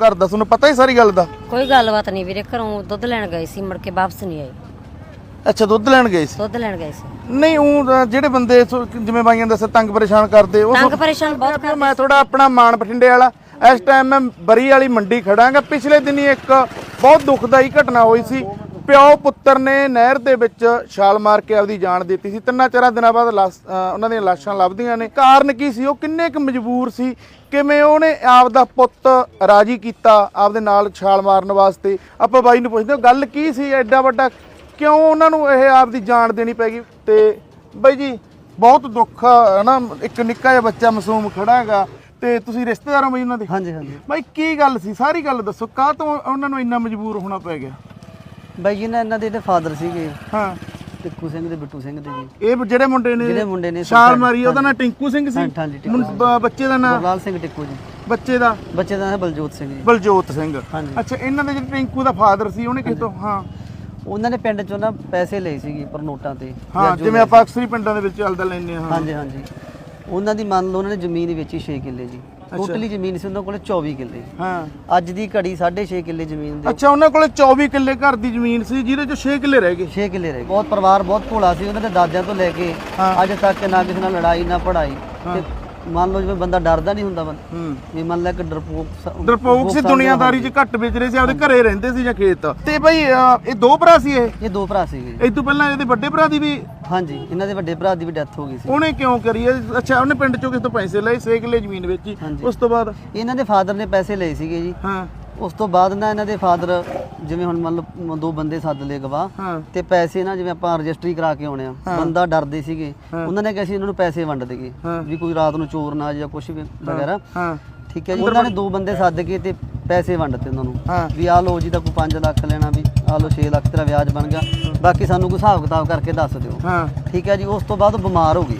ਘਰ ਦਾ ਤੁਹਾਨੂੰ ਪਤਾ ਹੀ ਸਾਰੀ ਗੱਲ ਦਾ? ਕੋਈ ਗੱਲਬਾਤ ਨਹੀਂ ਵੀਰੇ ਘਰੋਂ ਦੁੱਧ ਲੈਣ ਗਏ ਸੀ ਮੁੜ ਕੇ ਵਾਪਸ ਨਹੀਂ ਆਏ। ਅੱਛਾ ਦੁੱਧ ਲੈਣ ਗਏ ਸੀ? ਦੁੱਧ ਲੈਣ ਗਏ ਸੀ। ਨਹੀਂ ਉਹ ਜਿਹੜੇ ਬੰਦੇ ਸੋ- ਜਿਵੇਂ ਬਾਈਆਂ ਦੱਸਿਆ ਤੰਗ ਪਰੇਸ਼ਾਨ ਕਰਦੇ ਉਹ ਤੰਗ ਪਰੇਸ਼ਾਨ ਬਹੁਤ ਫਿਰ ਮੈਂ ਥੋੜਾ ਆਪਣਾ ਮਾਨ ਬਠਿੰਡੇ ਵਾਲਾ ਇਸ ਟਾਈਮ ਮੈਂ ਬਰੀ ਵਾਲੀ ਮੰਡੀ ਖੜਾਂਗਾ। ਪਿਛਲੇ ਦਿਨੀ ਇੱਕ ਬਹੁਤ ਦੁਖਦਾਈ ਘਟਨਾ ਹੋਈ ਸੀ। ਪਿਓ ਪੁੱਤਰ ਨੇ ਨਹਿਰ ਦੇ ਵਿੱਚ ਛਾਲ ਮਾਰ ਕੇ ਆਪਦੀ ਜਾਨ ਦਿੱਤੀ ਸੀ। ਤਿੰਨਾਂ ਚਾਰਾਂ ਦਿਨਾਂ ਬਾਅਦ ਉਹਨਾਂ ਦੀਆਂ ਲਾਸ਼ਾਂ ਲੱਭਦੀਆਂ ਨੇ। ਕਾਰਨ ਕੀ ਸੀ? ਉਹ ਕਿੰਨੇ ਕੁ ਮਜਬੂਰ ਸੀ? ਕਿਵੇਂ ਉਹਨੇ ਆਪਦਾ ਪੁੱਤ ਰਾਜੀ ਕੀਤਾ ਆਪਦੇ ਨਾਲ ਛਾਲ ਮਾਰਨ ਵਾਸਤੇ? ਆਪਾਂ ਬਾਈ ਨੂੰ ਪੁੱਛਦੇ ਹਾਂ, ਗੱਲ ਕੀ ਸੀ? ਐਡਾ ਵੱਡਾ ਕਿਉਂ ਉਹਨਾਂ ਨੂੰ ਇਹ ਆਪਦੀ ਜਾਨ ਦੇਣੀ ਪੈ ਗਈ? ਤੇ ਬਾਈ ਜੀ ਬਹੁਤ ਦੁੱਖ ਹੈ ਨਾ ਇੱਕ ਨਿੱਕਾ ਜਿਹਾ ਬੱਚਾ ਮਾਸੂਮ ਖੜਾ ਹੈਗਾ ਤੇ ਤੁਸੀਂ ਰਿਸ਼ਤੇਦਾਰ ਹੋ ਬਈ ਉਹਨਾਂ ਦੇ? ਹਾਂਜੀ ਹਾਂਜੀ। ਬਾਈ ਕੀ ਗੱਲ ਸੀ? ਸਾਰੀ ਗੱਲ ਦੱਸੋ ਕਾਹ ਤੋਂ ਉਹਨਾਂ ਨੂੰ ਇੰਨਾ ਮਜਬੂਰ ਹੋਣਾ ਪੈ ਗਿਆ? ਬਾਈ ਜੀ ਨਾ ਇਹਨਾਂ ਦੇ ਜਿਹੜੇ ਫਾਦਰ ਸੀਗੇ। ਹਾਂ। ਟਿੱਕੂ ਸਿੰਘ ਦੇ ਬਿੱਟੂ ਸਿੰਘ ਦੇ ਜੀ। ਇਹ ਜਿਹੜੇ ਮੁੰਡੇ ਨੇ ਜਿਹੜੇ ਮੁੰਡੇ ਨੇ ਛਾਲ ਮਾਰੀ ਉਹਦਾ ਨਾਂ ਟਿੰਕੂ ਸਿੰਘ ਸੀ? ਹਾਂਜੀ, ਟਿੰਕੂ ਮੁੰ- ਬ- ਬੱਚੇ ਦਾ ਨਾਂ? ਗੁਰਲਾਲ ਸਿੰਘ ਟਿੱਕੂ ਜੀ। ਬੱਚੇ ਦਾ? ਬੱਚੇ ਦਾ ਨਾਮ ਹੈ ਬਲਜੋਤ ਸਿੰਘ ਜੀ। ਬਲਜੋਤ ਸਿੰਘ। ਹਾਂਜੀ। ਅੱਛਾ ਇਹਨਾਂ ਦੇ ਜਿਹੜੇ ਟਿੰਕੂ ਦਾ ਫਾਦਰ ਸੀ ਉਹਨੇ ਕਿਤੋਂ? ਹਾਂ। ਉਹਨਾਂ ਨੇ ਪਿੰਡ ਚੋਂ ਨਾ ਪੈਸੇ ਲਏ ਸੀਗੇ ਪਰ ਨੋਟਾਂ ਤੇ। ਹਾਂ ਵਿਆਜੂ ਜਿਵੇਂ ਆਪਾਂ ਅਕਸਰੀ ਪਿੰਡਾਂ ਦੇ ਵਿੱਚ ਚੱਲਦਾ ਲੈਂਦੇ ਹਾਂ। ਹਾਂਜੀ ਹਾਂਜੀ। ਉਹਨਾਂ ਦੀ ਮੰਨ ਲਓ ਉਹਨਾਂ ਨੇ ਜ਼ਮੀਨ ਵੇਚੀ 6 ਕਿੱਲੇ ਜੀ। ਟੋਟਲੀ ਜ਼ਮੀਨ ਸੀ ਉਹਨਾਂ ਕੋਲ 24 ਕਿੱਲੇ। ਹਾਂ। ਅੱਜ ਦੀ ਘੜੀ 6.5 ਕਿੱਲੇ ਜ਼ਮੀਨ ਦੇ। ਅੱਛਾ ਉਹਨਾਂ ਕੋਲੇ 24 ਕਿੱਲੇ ਘਰ ਦੀ ਜ਼ਮੀਨ ਸੀ ਜਿਹਦੇ ਚੋਂ 6 ਕਿੱਲੇ ਰਹਿ ਗਏ। 6 ਕਿੱਲੇ ਰਹਿ ਗਏ। ਬਹੁਤ ਪਰਿਵਾਰ ਬਹੁਤ ਭੋਲਾ ਸੀ ਉਹਨਾਂ ਦੇ ਦਾਦਿਆਂ ਤੋਂ ਲੈ ਕੇ। ਅੱਜ ਤੱਕ ਨਾ ਕਿਸੇ ਨਾਲ ਲੜਾਈ ਨਾ ਪੜਾਈ ਤੇ ਮੰਨ ਲਓ ਜਿਵੇਂ ਬੰਦਾ ਡਰਦਾ ਨਹੀਂ ਹੁੰਦਾ ਬੰਦਾ। ਹੂੰ। ਵੀ ਮੰਨ ਲੈ ਕਿ ਡਰਪੋਕ ਸ- ਡਰਪੋਕ ਸੀ ਦੁਨੀਆਦਾਰੀ 'ਚ ਘੱਟ ਵੇਚ ਰਹੇ ਸੀ ਆਪਦੇ ਘਰੇ ਰਹਿੰਦੇ ਸੀ ਜਾਂ ਖੇਤ। ਤੇ ਅਹ, ਇਹ ਦੋ ਭਰਾ ਸੀ ਇਹ? ਇਹ ਦੋ ਭਰਾ ਜੀ। ਇਹ ਤੋਂ ਪਹਿਲਾਂ ਇਹਦੇ ਵੱਡੇ ਭਰਾ ਦੀ ਵੀ ਹਾਂਜੀ ਇਹਨਾਂ ਦੇ ਵੱਡੇ ਭਰਾ ਦੀ ਵੀ ਡੈਥ ਹੋ ਗਈ ਸੀ। ਉਹਨੇ ਕਿਉਂ ਕਰੀ? ਅੱਛਾ ਉਹਨੇ ਪਿੰਡ ਚੋਂ ਕਿਸੇ ਤੋਂ ਪੈਸੇ ਲਏ 6 ਕਿੱਲੇ ਜ਼ਮੀਨ ਵੇਚੀ। ਹਾਂਜੀ। ਉਸ ਤੋਂ ਬਾਅਦ? ਇਹਨਾਂ ਦੇ ਫਾਦਰ ਨੇ ਪੈਸੇ ਲਏ ਸੀਗੇ ਜੀ। ਹਾਂ। ਉਸ ਤੋਂ ਬਾਅਦ ਨਾ ਇਹਨਾਂ ਦੇ ਫਾਦਰ ਜਿਵੇਂ ਹੁਣ ਮੰਨ ਲਓ ਦੋ ਬੰਦੇ ਸੱਦ ਲਏ ਗਵਾਹ ਹਾਂ। ਤੇ ਪੈਸੇ ਨਾ ਜਿਵੇਂ ਆਪਾਂ ਰਜਿਸਟਰੀ ਕਰਾ ਕੇ ਆਉਣੇ ਆ ਬੰਦਾ ਡਰਦੇ ਸੀਗੇ। ਉਹਨਾਂ ਨੇ ਕਿਹਾ ਸੀ ਇਹਨਾਂ ਨੂੰ ਪੈਸੇ ਵੰਡ ਦੇਗੇ ਹਾਂ। ਵੀ ਕੋਈ ਰਾਤ ਨੂੰ ਚੋਰ ਨਾ ਆ ਜਾਂ ਕੁਝ ਵੀ ਵਗੈਰਾ। ਹਾਂ। ਠੀਕ ਹੈ ਜੀ ਉਹਨਾਂ ਨੇ ਦੋ ਬੰਦੇ ਸੱਦ ਕੇ ਤੇ ਪੈਸੇ ਵੰਡਤੇ ਉਹਨਾਂ ਨੂੰ। ਹਾਂ। ਵੀ ਆ ਲਓ ਜੀ ਤਾਂ ਕੋਈ 5 ਲੱਖ ਲੈਣਾ ਵੀ ਆ ਲਓ 6 ਲੱਖ ਤੇਰਾ ਵਿਆਜ ਬਣ ਗਿਆ। ਬਾਕੀ ਸਾਨੂੰ ਕੋਈ ਹਿਸਾਬ ਕਿਤਾਬ ਕਰਕੇ ਦੱਸ ਦਿਓ। ਹਾਂ। ਠੀਕ ਹੈ ਜੀ ਉਸ ਤੋਂ ਬਾਅਦ ਉਹ ਬਿਮਾਰ ਹੋ ਗਏ।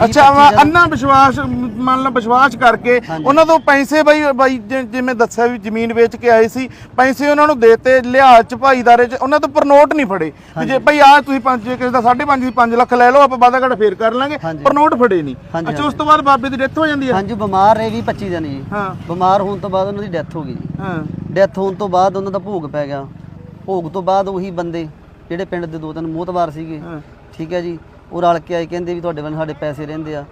ਅੱਛਾ ਵਾ ਅੰਨਾ ਵਿਸ਼ਵਾਸ ਮੰਨ ਲਾ ਵਿਸ਼ਵਾਸ ਕਰਕੇ ਉਹਨਾਂ ਤੋਂ ਪੈਸੇ ਬਾਈ ਬਾਈ ਜਿ- ਜਿਵੇਂ ਦੱਸਿਆ ਵੀ ਜ਼ਮੀਨ ਵੇਚ ਕੇ ਆਏ ਸੀ ਪੈਸੇ ਉਹਨਾਂ ਨੂੰ ਦੇਤੇ ਲਿਹਾਜ਼ ਚ ਭਾਈਦਾਰੇ ਚ ਉਹਨਾਂ ਤੋਂ ਪਰਨੋਟ ਨਹੀਂ ਫੜੇ। ਵੀ ਜੇ ਭਾਈ ਆ ਤੁਸੀਂ ਪੰਜ ਜੇ ਕਿਸੇ ਦਾ 5.5 ਦੀ 5 ਲੱਖ ਲੈ ਲਓ ਆਪਾਂ ਵਾਦਾ ਘਾਟਾ ਫੇਰ ਕਰ ਲਾਂਗੇ ਹਾਂਜੀ। ਪਰਨੋਟ ਫੜੇ ਨਹੀਂ। ਹਾਂਜੀ, ਅੱਛਾ ਉਸ ਤੋਂ ਬਾਅਦ ਬਾਬੇ ਦੀ ਡੈਥ ਹੋ ਜਾਂਦੀ ਹੈ? ਹਾਂਜੀ ਬਿਮਾਰ ਰਹੇ 20 25 ਦਿਨ ਜੀ ਹਾਂ। ਬਿਮਾਰ ਹੋਣ ਤੋਂ ਬਾਅਦ ਉਹਨਾਂ ਦੀ ਡੈਥ ਹੋ ਗਈ ਜੀ। ਹਾਂ। ਡੈਥ ਹੋਣ ਤੋਂ ਬਾਅਦ ਉਹਨਾਂ ਦਾ ਭੋਗ ਪੈ ਗਿਆ। ਭੋਗ ਤੋਂ ਬਾਅਦ ਉਹੀ ਬੰਦੇ ਜਿਹੜੇ ਪਿੰਡ ਦੇ ਦੋ ਤਿੰਨ ਮੋਤਬਾਰ ਸੀਗੇ। ਹਾਂ। ਠੀਕ ਹੈ ਜੀ। ਉਹ ਰਲ ਕੇ ਆਏ ਕਹਿੰਦੇ ਵੀ ਤੁਹਾਡੇ ਵੱਲ ਸਾਡੇ ਪੈਸੇ ਰਹਿੰਦੇ ਆ।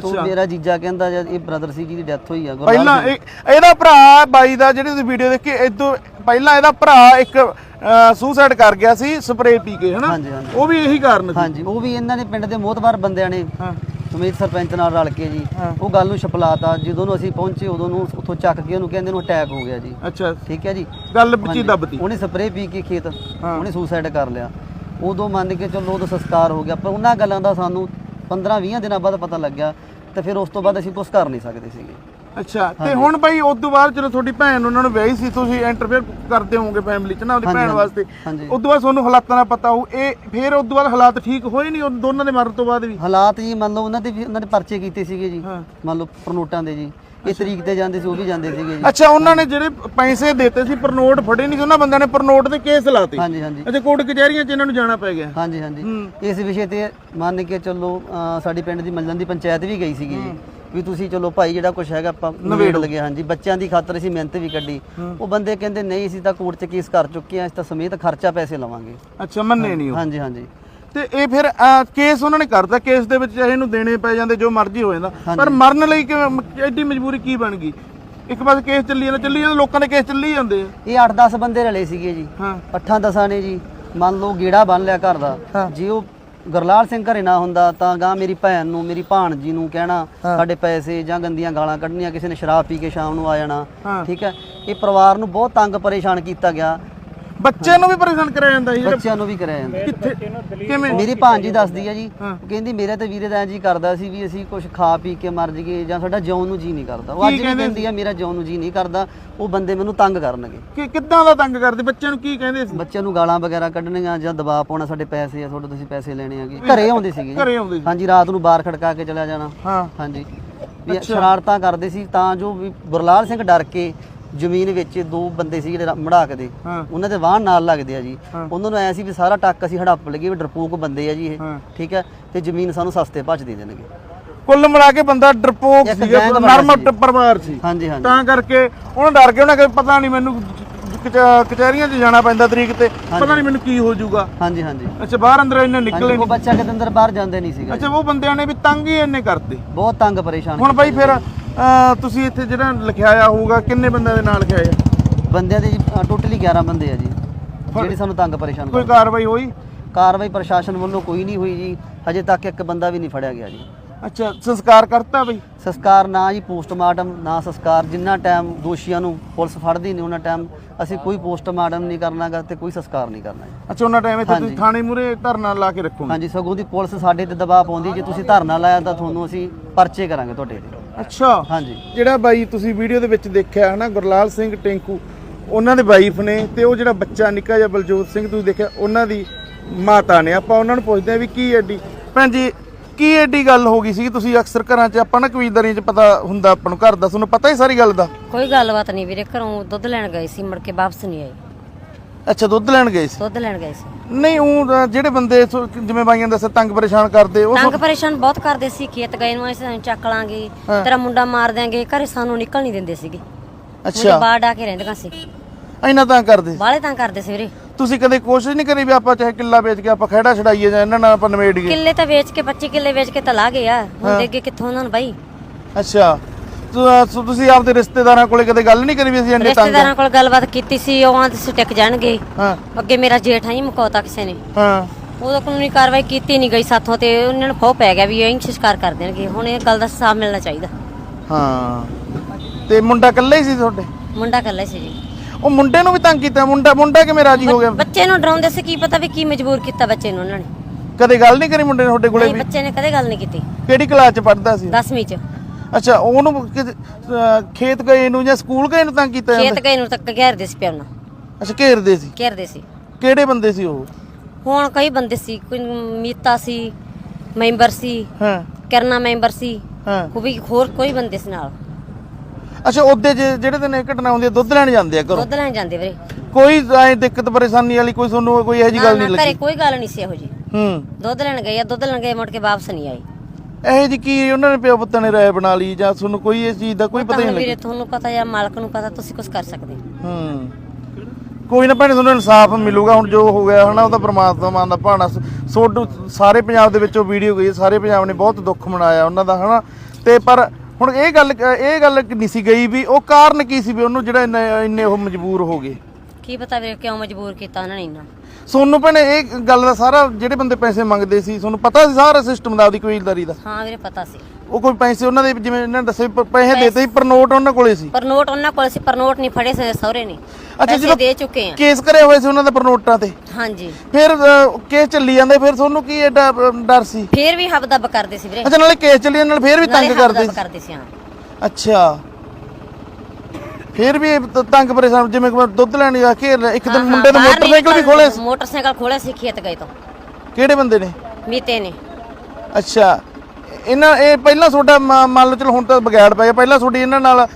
ਤੋਂ ਮੇਰਾ ਜੀਜਾ ਕਹਿੰਦਾ ਜਦ ਇਹ ਬ੍ਰਦਰ ਸੀ ਜਿਹਦੀ ਡੈਥ ਹੋਈ ਆ ਪਹਿਲਾਂ। ਇਹ- ਇਹਦਾ ਭਰਾ ਬਾਈ ਦਾ ਜਿਹੜੀ ਤੁਸੀਂ ਵੀਡੀਓ ਦੇਖੀ ਇਦੋਂ ਪਹਿਲਾਂ ਇਹਦਾ ਭਰਾ ਇੱਕ ਸੁਸਾਈਡ ਕਰ ਗਿਆ ਸੀ ਸਪਰੇਅ ਪੀ ਕੇ ਹਨਾ? ਹਾਂਜੀ, ਹਾਂਜੀ। ਉਹ ਵੀ ਇਹੀ ਕਾਰਨ ਸੀ। ਹਾਂਜੀ ਉਹ ਵੀ ਇਹਨਾਂ ਨੇ ਪਿੰਡ ਦੇ ਮੋਤਬਾਰ ਬੰਦਿਆਂ ਨੇ ਹਾਂ। ਸਮੇਤ ਸਰਪੰਚ ਨਾਲ ਰਲ ਕੇ ਜੀ ਹਾਂ। ਉਹ ਗੱਲ ਨੂੰ ਛਪਲਾਤਾ। ਜਦੋਂ ਨੂੰ ਅਸੀਂ ਪਹੁੰਚੇ ਉਦੋਂ ਨੂੰ ਉੱਥੋਂ ਚੱਕ ਕੇ ਉਹਨੂੰ ਕਹਿੰਦੇ ਨੂੰ ਅਟੈਕ ਹੋ ਗਿਆ ਜੀ। ਅੱਛਾ। ਠੀਕ ਹੈ ਜੀ? ਗੱਲ ਵਿੱਚ ਹਾਂਜੀ। ਦੱਬਤੀ। ਉਹਨੇ ਸਪਰੇਅ ਪੀ ਕੇ ਖੇਤ। ਉਹਨੇ ਸੁਸਾਈਡ ਕਰ ਲਿਆ। ਉਦੋਂ ਮੰਨ ਕੇ ਚੱਲੋ ਉਦੋਂ ਸੰਸਕਾਰ ਹੋ ਗਿਆ ਪਰ ਉਹਨਾਂ ਗੱਲਾਂ ਦਾ ਸਾਨੂੰ 15-20 ਦਿਨਾਂ ਬਾਅਦ ਪਤਾ ਲੱਗਿਆ ਤੇ ਫਿਰ ਉਸ ਤੋਂ ਬਾਅਦ ਅਸੀਂ ਕੁਝ ਕਰ ਨਹੀਂ ਸਕਦੇ ਸੀਗੇ ਅੱਛਾ ਤੇ ਹੁਣ ਬਾਈ ਉਸ ਤੋਂ ਬਾਅਦ ਜਦੋਂ ਤੁਹਾਡੀ ਭੈਣ ਉਹਨਾਂ ਨੂੰ ਵਿਆਹੀ ਸੀ ਤੁਸੀਂ ਇੰਟਰਫੇਅਰ ਕਰਦੇ ਹੋਵੋਗੇ ਫੈਮਿਲੀ ਚ ਨਾ ਹਾਂਜੀ, ਭੈਣ। ਵਾਸਤੇ। ਉਸ ਤੋਂ ਬਾਅਦ ਤੁਹਾਨੂੰ ਹਾਲਾਤਾਂ ਦਾ ਪਤਾ ਹੋਊ ਇਹ ਫਿਰ ਉਸ ਤੋਂ ਬਾਅਦ ਹਾਲਾਤ ਠੀਕ ਹੋਏ ਨਹੀਂ ਉਹ ਦੋਨਾਂ ਦੇ ਮਰਨ ਤੋਂ ਬਾਅਦ ਵੀ ਹਾਲਾਤ ਜੀ ਮੰਨ ਲਓ ਉਹਨਾਂ ਦੇ ਵੀ ਉਹਨਾਂ ਨੇ ਪਰਚੇ ਕੀਤੇ ਸੀਗੇ ਜੀ ਹਾਂ। ਮੰਨ ਲਓ ਪ੍ਰਨੋਟਾਂ ਦੇ ਜੀ ਇਹ ਤਰੀਕ ਤੇ ਜਾਂਦੇ ਸੀ ਉਹ ਵੀ ਜਾਂਦੇ ਸੀਗੇ ਜੀ। ਅੱਛਾ ਉਹਨਾਂ ਨੇ ਜਿਹੜੇ ਪੈਸੇ ਦਿੱਤੇ ਸੀ ਪਰਨੋਟ ਫੜੇ ਨਹੀਂ ਸੀ ਉਹਨਾਂ ਬੰਦਿਆਂ ਨੇ ਪਰਨੋਟ ਤੇ ਕੇਸ ਲਾਤੇ। ਹਾਂਜੀ ਹਾਂਜੀ। ਅੱਛਾ ਕੋਰਟ ਕਚਹਿਰੀਆਂ ਚ ਇਹਨਾਂ ਨੂੰ ਜਾਣਾ ਪੈ ਗਿਆ। ਹਾਂਜੀ ਹਾਂਜੀ। ਇਸ ਵਿਸ਼ੇ ਤੇ ਮੰਨ ਕੇ ਚੱਲੋ ਸਾਡੀ ਪਿੰਡ ਦੀ ਮੱਲਣ ਦੀ ਪੰਚਾਇਤ ਵੀ ਗਈ ਸੀਗੀ ਜੀ ਵੀ ਤੁਸੀਂ ਚਲੋ ਭਾਈ ਜਿਹੜਾ ਕੁਝ ਹੈਗਾ ਆਪਾਂ ਨਵੇੜ ਲਗੇ ਹਾਂਜੀ। ਬੱਚਿਆਂ ਦੀ ਖਾਤਰ ਅਸੀਂ ਮਿਹਨਤ ਵੀ ਕੱਢੀ। ਉਹ ਬੰਦੇ ਕਹਿੰਦੇ ਨਹੀਂ ਅਸੀਂ ਤਾਂ ਕੋਰਟ 'ਚ ਕੇਸ ਕਰ ਚੁੱਕੇ ਆ ਅਸੀਂ ਤਾਂ ਸਮੇਤ ਖਰਚਾ ਪੈਸੇ ਲਵਾਂਗੇ। ਅੱਛਾ ਮੰਨੇ ਨਹੀਂ ਉਹ। ਹਾਂਜੀ ਹਾਂਜੀ। ਤੇ ਇਹ ਫਿਰ ਕੇਸ ਉਹਨਾਂ ਨੇ ਕਰਤਾ। ਕੇਸ ਦੇ ਵਿੱਚ ਚਾਹੇ ਇਹਨੂੰ ਦੇਣੇ ਪੈ ਜਾਂਦੇ ਜੋ ਮਰਜ਼ੀ ਹੋ ਜਾਂਦਾ। ਪਰ ਮਰਨ ਲਈ ਕਿਵੇਂ ਐਡੀ ਮਜਬੂਰੀ ਕੀ ਬਣ ਗਈ? ਇੱਕ ਪਾਸੇ ਕੇਸ ਚੱਲੀ ਜਾਂਦਾ ਚੱਲੀ ਜਾਂਦਾ ਲੋਕਾਂ ਦੇ ਕੇਸ ਚੱਲੀ ਜਾਂਦੇ ਆ। ਇਹ 8-10 ਬੰਦੇ ਰਲੇ ਸੀਗੇ ਜੀ। ਹਾਂ। ਅੱਠਾਂ ਦਸਾਂ ਨੇ ਜੀ। ਮੰਨ ਲਓ ਗੇੜਾ ਬੰਨ ਲਿਆ ਘਰ ਦਾ। ਜੇ ਉਹ ਗਰਲਾਲ ਸਿੰਘ ਘਰੇ ਨਾ ਹੁੰਦਾ ਤਾਂ ਗਾਂ ਮੇਰੀ ਭੈਣ ਨੂੰ ਮੇਰੀ ਭਾਣਜੀ ਨੂੰ ਕਹਿਣਾ ਸਾਡੇ ਪੈਸੇ ਜਾਂ ਗੰਦੀਆਂ ਗਾਲਾਂ ਕੱਢਣੀਆਂ ਕਿਸੇ ਨੇ ਸ਼ਰਾਬ ਪੀ ਕੇ ਸ਼ਾਮ ਨੂੰ ਆ ਜਾਣਾ। ਠੀਕ ਹੈ? ਇਹ ਪਰਿਵਾਰ ਨੂੰ ਬਹੁਤ ਤੰਗ ਪਰੇਸ਼ਾਨ ਕੀਤਾ ਗਿਆ। ਬੱਚਿਆਂ ਨੂੰ ਵੀ ਪਰੇਸ਼ਾਨ ਕਰਿਆ ਜਾਂਦਾ ਸੀ ਬੱਚਿਆਂ ਨੂੰ ਵੀ ਕਰਿਆ ਜਾਂਦਾ। ਕਿੱਥੇ? ਕਿਵੇਂ? ਮੇਰੀ ਭਾਣਜੀ ਦੱਸਦੀ ਆ ਜੀ ਹਾਂ। ਕਹਿੰਦੀ ਮੇਰੇ ਤੇ ਵੀਰੇ ਦਾ ਜੀ ਕਰਦਾ ਸੀ ਵੀ ਅਸੀਂ ਕੁਝ ਖਾ ਪੀ ਕੇ ਮਰ ਜੀਏ ਜਾਂ ਸਾਡਾ ਜਿਉਣ ਨੂੰ ਜੀ ਨਹੀਂ ਕਰਦਾ। ਉਹ ਕੀ ਅੱਜ ਵੀ ਕਹਿੰਦੇ ਕਹਿੰਦੀ ਆ ਮੇਰਾ ਜਿਉਣ ਨੂੰ ਜੀ ਨਹੀਂ ਕਰਦਾ ਉਹ ਬੰਦੇ ਮੈਨੂੰ ਤੰਗ ਕਰਨਗੇ। ਕਿ ਕਿੱਦਾਂ ਦਾ ਤੰਗ ਕਰਦੇ? ਬੱਚਿਆਂ ਨੂੰ ਕੀ ਕਹਿੰਦੇ ਸੀ? ਬੱਚਿਆਂ ਨੂੰ ਗਾਲਾਂ ਵਗੈਰਾ ਕੱਢਣੀਆਂ ਜਾਂ ਦਬਾਅ ਪਾਉਣਾ ਸਾਡੇ ਪੈਸੇ ਆ ਤੁਹਾਡੇ ਤੁਸੀਂ ਪੈਸੇ ਲੈਣੇ ਆਗੇ। ਘਰੇ ਆਉਂਦੇ ਸੀਗੇ ਜੀ। ਘਰੇ ਆਉਂਦੇ ਸੀ। ਹਾਂਜੀ ਰਾਤ ਨੂੰ ਬਾਹਰ ਖੜਕਾ ਕੇ ਚਲਿਆ ਜਾਣਾ। ਹਾਂ। ਹਾਂਜੀ। ਵੀ ਸ਼ਰਾਰਤਾਂ ਕਰਦੇ ਸੀ ਤਾਂ ਜੋ ਵੀ ਗੁਰਲਾਲ ਸਿੰਘ ਡਰ ਕੇ ਜ਼ਮੀਨ ਵਿੱਚ ਦੋ ਬੰਦੇ ਸੀ ਜਿਹੜੇ ਮੜਾਕ ਦੇ। ਹਾਂ। ਉਹਨਾਂ ਦੇ ਵਾਹਨ ਨਾਲ ਲੱਗਦੇ ਆ ਜੀ। ਉਹਨਾਂ ਨੂੰ ਐ ਸੀ ਵੀ ਸਾਰਾ ਟੱਕ ਅਸੀਂ ਹੜੱਪ ਲਈਏ ਵੀ ਡਰਪੋਕ ਬੰਦੇ ਆ ਜੀ ਇਹ ਹਾਂ। ਠੀਕ ਹੈ? ਤੇ ਜ਼ਮੀਨ ਸਾਨੂੰ ਸਸਤੇ ਭੱਜ ਦੇ ਦੇਣਗੇ। ਕੁੱਲ ਮਿਲਾ ਕੇ ਬੰਦਾ ਡਰਪੋਕ ਇੱਕ ਸੀਗਾ ਗੈਂਗ ਬਣਾ ਨਰਮ ਸੀ। ਪਰਿਵਾਰ ਸੀ। ਹਾਂਜੀ ਹਾਂਜੀ। ਤਾਂ ਕਰਕੇ ਉਹਨਾਂ ਡਰ ਕੇ ਉਹਨਾਂ ਕਿ ਪਤਾ ਨਹੀਂ ਮੈਨੂੰ ਕਚ- ਕਚਹਿਰੀਆਂ 'ਚ ਜਾਣਾ ਪੈਂਦਾ ਤਰੀਕ ਤੇ। ਪਤਾ ਨਹੀਂ ਮੈਨੂੰ ਕੀ ਹੋ ਜਾਊਗਾ। ਹਾਂਜੀ ਹਾਂਜੀ। ਅੱਛਾ ਬਾਹਰ ਅੰਦਰ ਇੰਨੇ ਨਿਕਲੇ ਹਾਂਜੀ ਉਹ ਨਹੀਂ। ਬੱਚਾ ਕਿਤੇ ਅੰਦਰ ਬਾਹਰ ਜਾਂਦੇ ਨਹੀਂ ਸੀਗਾ। ਅੱਛਾ ਉਹ ਬੰਦਿਆਂ ਨੇ ਵੀ ਤੰਗ ਹੀ ਇੰਨੇ ਕਰਤੇ। ਬਹੁਤ ਤੰਗ ਪਰੇਸ਼ਾਨ ਹੁਣ ਬਾਈ ਫਿਰ ਤੁਸੀਂ ਇੱਥੇ ਜਿਹੜਾ ਲਿਖਿਆ ਆ ਹੋਊਗਾ ਕਿੰਨੇ ਬੰਦਿਆਂ ਦੇ ਨਾਲ ਲਿਖਿਆ ਆ ਬੰਦਿਆਂ ਦੇ ਜੀ ਟੋਟਲੀ 11 ਬੰਦੇ ਆ ਜੀ ਜਿਹੜੇ ਸਾਨੂੰ ਤੰਗ ਪਰੇਸ਼ਾਨ ਕੋਈ ਕਾਰਵਾਈ ਹੋਈ? ਕਾਰਵਾਈ ਪ੍ਰਸ਼ਾਸਨ ਵੱਲੋਂ ਕੋਈ ਨਹੀਂ ਹੋਈ ਜੀ ਹਜੇ ਤੱਕ ਇੱਕ ਬੰਦਾ ਵੀ ਨਹੀਂ ਫੜਿਆ ਗਿਆ ਜੀ। ਅੱਛਾ ਸੰਸਕਾਰ ਕਰਤਾ ਬਈ? ਸੰਸਕਾਰ ਨਾ ਜੀ ਪੋਸਟਮਾਰਟਮ ਨਾ ਸੰਸਕਾਰ ਜਿੰਨਾ ਟਾਈਮ ਦੋਸ਼ੀਆਂ ਨੂੰ ਪੁਲਿਸ ਫੜਦੀ ਨਹੀਂ ਉਹਨਾਂ ਟਾਈਮ ਅਸੀਂ ਕੋਈ ਪੋਸਟਮਾਰਟਮ ਨਹੀਂ ਕਰਨਾਗਾ ਤੇ ਕੋਈ ਸੰਸਕਾਰ ਨਹੀਂ ਕਰਨਾ ਜੀ। ਅੱਛਾ ਉਹਨਾਂ ਟਾਈਮ ਇੱਥੇ ਤੁਸੀਂ। ਥਾਣੇ ਮੂਰੇ ਧਰਨਾ ਲਾ ਕੇ ਰੱਖੋਗੇ? ਹਾਂਜੀ ਸਗੋਂ ਦੀ ਪੁਲਿਸ ਸਾਡੇ ਤੇ ਦਬਾਅ ਪਾਉਂਦੀ ਜੇ ਤੁਸੀਂ ਧਰਨਾ ਲਾਇਆ ਤਾਂ ਤੁਹਾਨੂੰ ਅਸੀਂ ਪਰਚੇ ਕਰਾਂਗੇ ਤੁਹਾਡੇ ਤੇ। ਅੱਛਾ। ਹਾਂਜੀ। ਜਿਹੜਾ ਬਾਈ ਤੁਸੀਂ ਵੀਡੀਓ ਦੇ ਵਿੱਚ ਦੇਖਿਆ ਹਨਾ ਗੁਰਲਾਲ ਸਿੰਘ ਟੈਂਕੂ ਉਹਨਾਂ ਦੇ ਵਾਈਫ ਨੇ ਤੇ ਉਹ ਜਿਹੜਾ ਬੱਚਾ ਨਿੱਕਾ ਜਿਹਾ ਬਲਜੋਤ ਸਿੰਘ ਤੁਸੀਂ ਦੇਖਿਆ ਉਹਨਾਂ ਦੀ ਮਾਤਾ ਨੇ। ਆਪਾਂ ਉਹਨਾਂ ਨੂੰ ਪੁੱਛਦੇ ਆ ਵੀ ਕੀ ਐਡੀ ਭੈਣ ਜੀ ਕੀ ਐਡੀ ਗੱਲ ਹੋ ਗਈ ਸੀ ਤੁਸੀਂ ਅਕਸਰ ਘਰਾਂ 'ਚ ਆਪਾਂ ਨਾ ਕਬੀਲਦਾਰੀਆਂ 'ਚ ਪਤਾ ਹੁੰਦਾ ਆਪਾਂ ਨੂੰ ਘਰ ਦਾ ਤੁਹਾਨੂੰ ਪਤਾ ਹੀ ਸਾਰੀ ਗੱਲ ਦਾ? ਕੋਈ ਗੱਲਬਾਤ ਨਹੀਂ ਵੀਰੇ ਘਰੋਂ ਦੁੱਧ ਲੈਣ ਗਏ ਸੀ ਮੁੜ ਕੇ ਵਾਪਸ ਨਹੀਂ ਆਏ। ਅੱਛਾ ਦੁੱਧ ਲੈਣ ਗਏ ਸੀ? ਦੁੱਧ ਲੈਣ ਗਏ ਸੀ। ਨਹੀਂ ਉਹ ਜਿਹੜੇ ਬੰਦੇ ਸੋ- ਜਿਵੇਂ ਬਾਈਆਂ ਦੱਸਿਆ ਤੰਗ ਪਰੇਸ਼ਾਨ ਕਰਦੇ ਉਹ ਤੰਗ ਪਰੇਸ਼ਾਨ ਬਹੁਤ ਕਰਦੇ ਸੀ ਖੇਤ ਗਏ ਨੂੰ ਅਸੀਂ ਚੱਕ ਲਾਂਗੇ ਤੇਰਾ ਮੁੰਡਾ ਮਾਰ ਦਿਆਂਗੇ ਘਰੇ ਸਾਨੂੰ ਨਿਕਲ ਨਹੀਂ ਦਿੰਦੇ ਸੀਗੇ। ਅੱਛਾ। ਬਾਹਰ ਡਾ ਕੇ ਰਹਿੰਦੀਆਂ ਸੀ। ਇੰਨਾ ਤੰਗ ਕਰਦੇ? ਸੀ। ਬਾਹਲੇ ਤੰਗ ਕਰਦੇ ਸੀ ਵੀਰੇ। ਤੁਸੀਂ ਕਦੇ ਕੋਸ਼ਿਸ਼ ਨਹੀਂ ਕਰੀ ਵੀ ਆਪਾਂ ਚਾਹੇ ਕਿੱਲਾ ਵੇਚ ਕੇ ਆਪਾਂ ਖਹਿੜਾ ਛਡਾਈਏ ਜਾਂ ਇਹਨਾਂ ਨਾਲ ਆਪਾਂ ਨਿਬੇੜੀਏ ਕਿੱਲੇ ਤਾਂ ਵੇਚ ਕੇ 25 ਕਿੱਲੇ ਵੇਚ ਕੇ ਤਾਂ ਲਾ ਗਏ ਆ। ਹੁਣ ਅੱਗੇ ਕਿੱਥੋਂ ਉਹਨਾਂ ਨੂੰ ਬਾਈ? ਅੱਛਾ। ਤੁ- ਤੁਸੀਂ ਆਪਦੇ ਰਿਸ਼ਤੇਦਾਰਾਂ ਕੋਲੇ ਕਦੇ ਗੱਲ ਨਹੀਂ ਕਰੀ ਵੀ ਅਸੀਂ ਇੰਨੇ ਤੰਗ? ਰਿਸ਼ਤੇਦਾਰਾਂ ਕੋਲ ਗੱਲਬਾਤ ਕੀਤੀ ਸੀ ਉਹ ਆਂਦੇ ਸੀ ਟਿਕ ਜਾਣਗੇ। ਹਾਂ। ਅੱਗੇ ਮੇਰਾ ਜੇਠ ਹੈ ਮੁਕੌਤਾ ਕਿਸੇ ਨੇ। ਹਾਂ। ਉਦੋਂ ਕਾਨੂੰਨੀ ਕਾਰਵਾਈ ਕੀਤੀ ਨਹੀਂ ਗਈ ਸਾਥੋਂ ਤੇ ਉਹਨਾਂ ਨੂੰ ਫੋਹ ਪੈ ਗਿਆ ਵੀ ਇਹ ਸੰਸਕਾਰ ਕਰ ਦੇਣਗੇ। ਹੁਣ ਇਹ ਗੱਲ ਦਾ ਸਾਫ਼ ਮਿਲਣਾ ਚਾਹੀਦਾ। ਹਾਂ। ਤੇ ਮੁੰਡਾ ਇਕੱਲਾ ਹੀ ਸੀ ਤੁਹਾਡੇ? ਮੁੰਡਾ ਕੱਲਾ ਸੀ ਜੀ। ਉਹ ਮੁੰਡੇ ਨੂੰ ਵੀ ਤੰਗ ਕੀਤਾ? ਮੁੰਡਾ ਮੁੰਡਾ ਕਿਵੇਂ ਰਾਜੀ ਹੋ ਗਿਆ? ਬੱਚੇ ਨੂੰ ਡਰਾਉਂਦੇ ਸੀ ਕੀ ਪਤਾ ਵੀ ਕੀ ਮਜਬੂਰ ਕੀਤਾ ਬੱਚੇ ਨੂੰ ਉਹਨਾਂ ਨੇ। ਕਦੇ ਗੱਲ ਨਹੀਂ ਕਰੀ ਮੁੰਡੇ ਨੇ ਤੁਹਾਡੇ ਕੋਲੇ ਨਹੀਂ ਵੀ? ਬੱਚੇ ਨੇ ਕਦੇ ਗੱਲ ਨਹੀਂ ਕੀਤੀ। ਕਿਹੜੀ ਕਲਾਸ ਚ ਪੜਦਾ ਸੀ? 10ਵੀਂ ਚ। ਅੱਛਾ ਉਹਨੂੰ ਕਿਤੇ, ਅਹ, ਖੇਤ ਗਏ ਨੂੰ ਜਾਂ ਸਕੂਲ ਗਏ ਨੂੰ ਤੰਗ ਕੀਤਾ ਜਾਂਦਾ? ਖੇਤ ਗਏ ਨੂੰ ਤੱਕ ਘੇਰਦੇ ਸੀ ਪਿਆਉਣਾ ਅੱਛਾ ਘੇਰਦੇ ਸੀ? ਘੇਰਦੇ ਸੀ। ਕਿਹੜੇ ਬੰਦੇ ਸੀ ਉਹ? ਹੁਣ ਕਈ ਬੰਦੇ ਸੀ ਕੋਈ ਮੀਤਾ ਸੀ ਮੈਂਬਰ ਸੀ ਹਾਂ। ਕਰਨਾ ਮੈਂਬਰ ਸੀ ਹਾਂ। ਵੀ ਹੋਰ ਕੋਈ ਬੰਦੇ ਸੀ ਨਾਲ। ਅੱਛਾ ਉਹਦੇ ਜੇ- ਜਿਹੜੇ ਦਿਨ ਇਹ ਘਟਨਾ ਹੁੰਦੀ ਹੈ ਦੁੱਧ ਲੈਣ ਜਾਂਦੇ ਆ ਘਰੋਂ? ਦੁੱਧ ਲੈਣ ਜਾਂਦੇ ਵੀਰੇ। ਕੋਈ ਐ ਦਿੱਕਤ ਪਰੇਸ਼ਾਨੀ ਵਾਲੀ ਕੋਈ ਤੁਹਾਨੂੰ ਕੋਈ ਇਹੋ ਜੀ ਨਾ ਗੱਲ ਨਾ ਨਹੀਂ ਘਰੇ ਲੱਗੀ ਕੋਈ ਗੱਲ ਨਹੀਂ ਸੀ ਇਹੋ ਜੀ ਹੂੰ। ਦੁੱਧ ਲੈਣ ਗਏ ਆ ਦੁੱਧ ਲੈਣ ਗਏ ਮੁੜ ਕੇ ਵਾਪਸ ਨਹੀਂ ਆਏ। ਇਹੋ ਜੀ ਕੀ ਉਹਨਾਂ ਨੇ ਪਿਓ ਪੁੱਤਾਂ ਨੇ ਰਾਏ ਬਣਾ ਲਈ ਜਾਂ ਤੁਹਾਨੂੰ ਕੋਈ ਇਸ ਚੀਜ਼ ਦਾ ਕੋਈ ਪਤਾ ਤਾਂ ਨਹੀਂ ਵੀਰੇ ਲੱਗਿਆ। ਤੁਹਾਨੂੰ ਪਤਾ ਜਾਂ ਮਾਲਕ ਨੂੰ ਪਤਾ ਤੁਸੀਂ ਕੁਝ ਕਰ ਸਕਦੇ ਹੋ। ਹੂੰ। ਕੋਈ ਨਾ ਭੈਣੇ ਤੁਹਾਨੂੰ ਇਨਸਾਫ ਮਿਲੂਗਾ ਹੁਣ ਜੋ ਹੋ ਗਿਆ ਹਨਾ ਉਹਦਾ ਪ੍ਰਮਾਤਮਾ ਦਾ ਭਾਣਾ ਸੋਡ ਸਾਰੇ ਪੰਜਾਬ ਦੇ ਵਿੱਚ ਉਹ ਵੀਡੀਓ ਗਈ ਸਾਰੇ ਪੰਜਾਬ ਨੇ ਬਹੁਤ ਦੁੱਖ ਮਨਾਇਆ ਉਹਨਾਂ ਦਾ ਹਨਾ। ਤੇ ਪਰ ਹੁਣ ਇਹ ਗੱਲ ਇਹ ਗੱਲ ਨਹੀਂ ਸੀ ਗਈ ਵੀ ਉਹ ਕਾਰਨ ਕੀ ਸੀ ਵੀ ਉਹਨੂੰ ਜਿਹੜਾ ਇੰਨੇ ਇੰਨੇ ਉਹ ਮਜਬੂਰ ਹੋ ਗਏ। ਕੀ ਪਤਾ ਵੀਰੇ ਕਿਉਂ ਮਜਬੂਰ ਕੀਤਾ ਉਹਨਾਂ ਨੇ ਇੰਨਾ? ਸੋਨੂੰ ਭੈਣੇ ਇਹ ਗੱਲ ਦਾ ਸਾਰਾ ਜਿਹੜੇ ਬੰਦੇ ਪੈਸੇ ਮੰਗਦੇ ਸੀ ਤੁਹਾਨੂੰ ਪਤਾ ਸੀ ਸਾਰਾ ਸਿਸਟਮ ਦਾ ਉਹਦੀ ਕਬੀਲਦਾਰੀ ਦਾ? ਹਾਂ ਵੀਰੇ ਪਤਾ ਸੀ। ਉਹ ਕੋਈ ਪੈਸੇ ਉਹਨਾਂ ਦੇ ਜਿਵੇਂ ਇਹਨਾਂ ਨੇ ਦੱਸੇ ਪ- ਪੈਸੇ ਦੇਤੇ ਸੀ ਪਰ ਨੋਟ ਉਹਨਾਂ ਕੋਲੇ ਸੀ? ਪਰ ਨੋਟ ਉਹਨਾਂ ਕੋਲ ਸੀ ਪਰ ਨੋਟ ਨਹੀਂ ਫੜੇ ਸੀ ਸਹੁਰੇ ਨੇ। ਅੱਛਾ, ਪੈਸੇ ਦੇ ਚੁੱਕੇ ਆ। ਕੇਸ ਕਰਿਆ ਹੋਇਆ ਸੀ ਉਹਨਾਂ ਦੇ ਪਰ ਨੋਟਾਂ ਤੇ? ਹਾਂਜੀ। ਫਿਰ ਕੇਸ ਚੱਲੀ ਜਾਂਦੇ ਫਿਰ ਤੁਹਾਨੂੰ ਕੀ ਐਡਾ ਡਰ ਸੀ? ਫੇਰ ਵੀ ਹਬਦਬ ਕਰਦੇ ਸੀ ਵੀਰੇ। ਅੱਛਾ ਨਾਲੇ ਕੇਸ ਚੱਲੀ ਜਾਂਦੇ ਨਾਲ ਫਿਰ ਵੀ ਨਾਲੇ ਤੰਗ ਕਰਦੇ ਹੱਬ-ਦੱਬ ਸੀ? ਕਰਦੇ ਸੀ ਹਾਂ। ਅੱਛਾ। ਫਿਰ ਵੀ ਤ- ਤੰਗ ਪਰੇਸ਼ਾਨ ਜਿਵੇਂ ਕਿ ਦੁੱਧ ਲੈਣ ਜਾ ਕੇ ਇੱਕ ਦਿਨ ਮੁੰਡੇ ਬਾਹਰ ਮੋਟਰਸਾਈਕਲ ਵੀ ਨਿਕਲ- ਖੋਲੇ ਸੀ। ਮੋਟਰਸਾਈਕਲ ਖੋਲੇ ਸੀ ਖੇਤ ਗਏ ਤੋਂ। ਕਿਹੜੇ ਬੰਦੇ ਨੇ? ਮੀਤੇ ਨੇ। ਅੱਛਾ ਇਹਨਾਂ ਇਹ ਪਹਿਲਾਂ ਤੁਹਾਡਾ ਮ- ਮੰਨ ਲਓ ਚਲੋ ਹੁਣ ਤਾਂ ਬਗੈੜ ਪੈ ਗਿਆ ਪਹਿਲਾਂ ਤੁਹਾਡੀ ਇਹਨਾਂ ਨਾਲ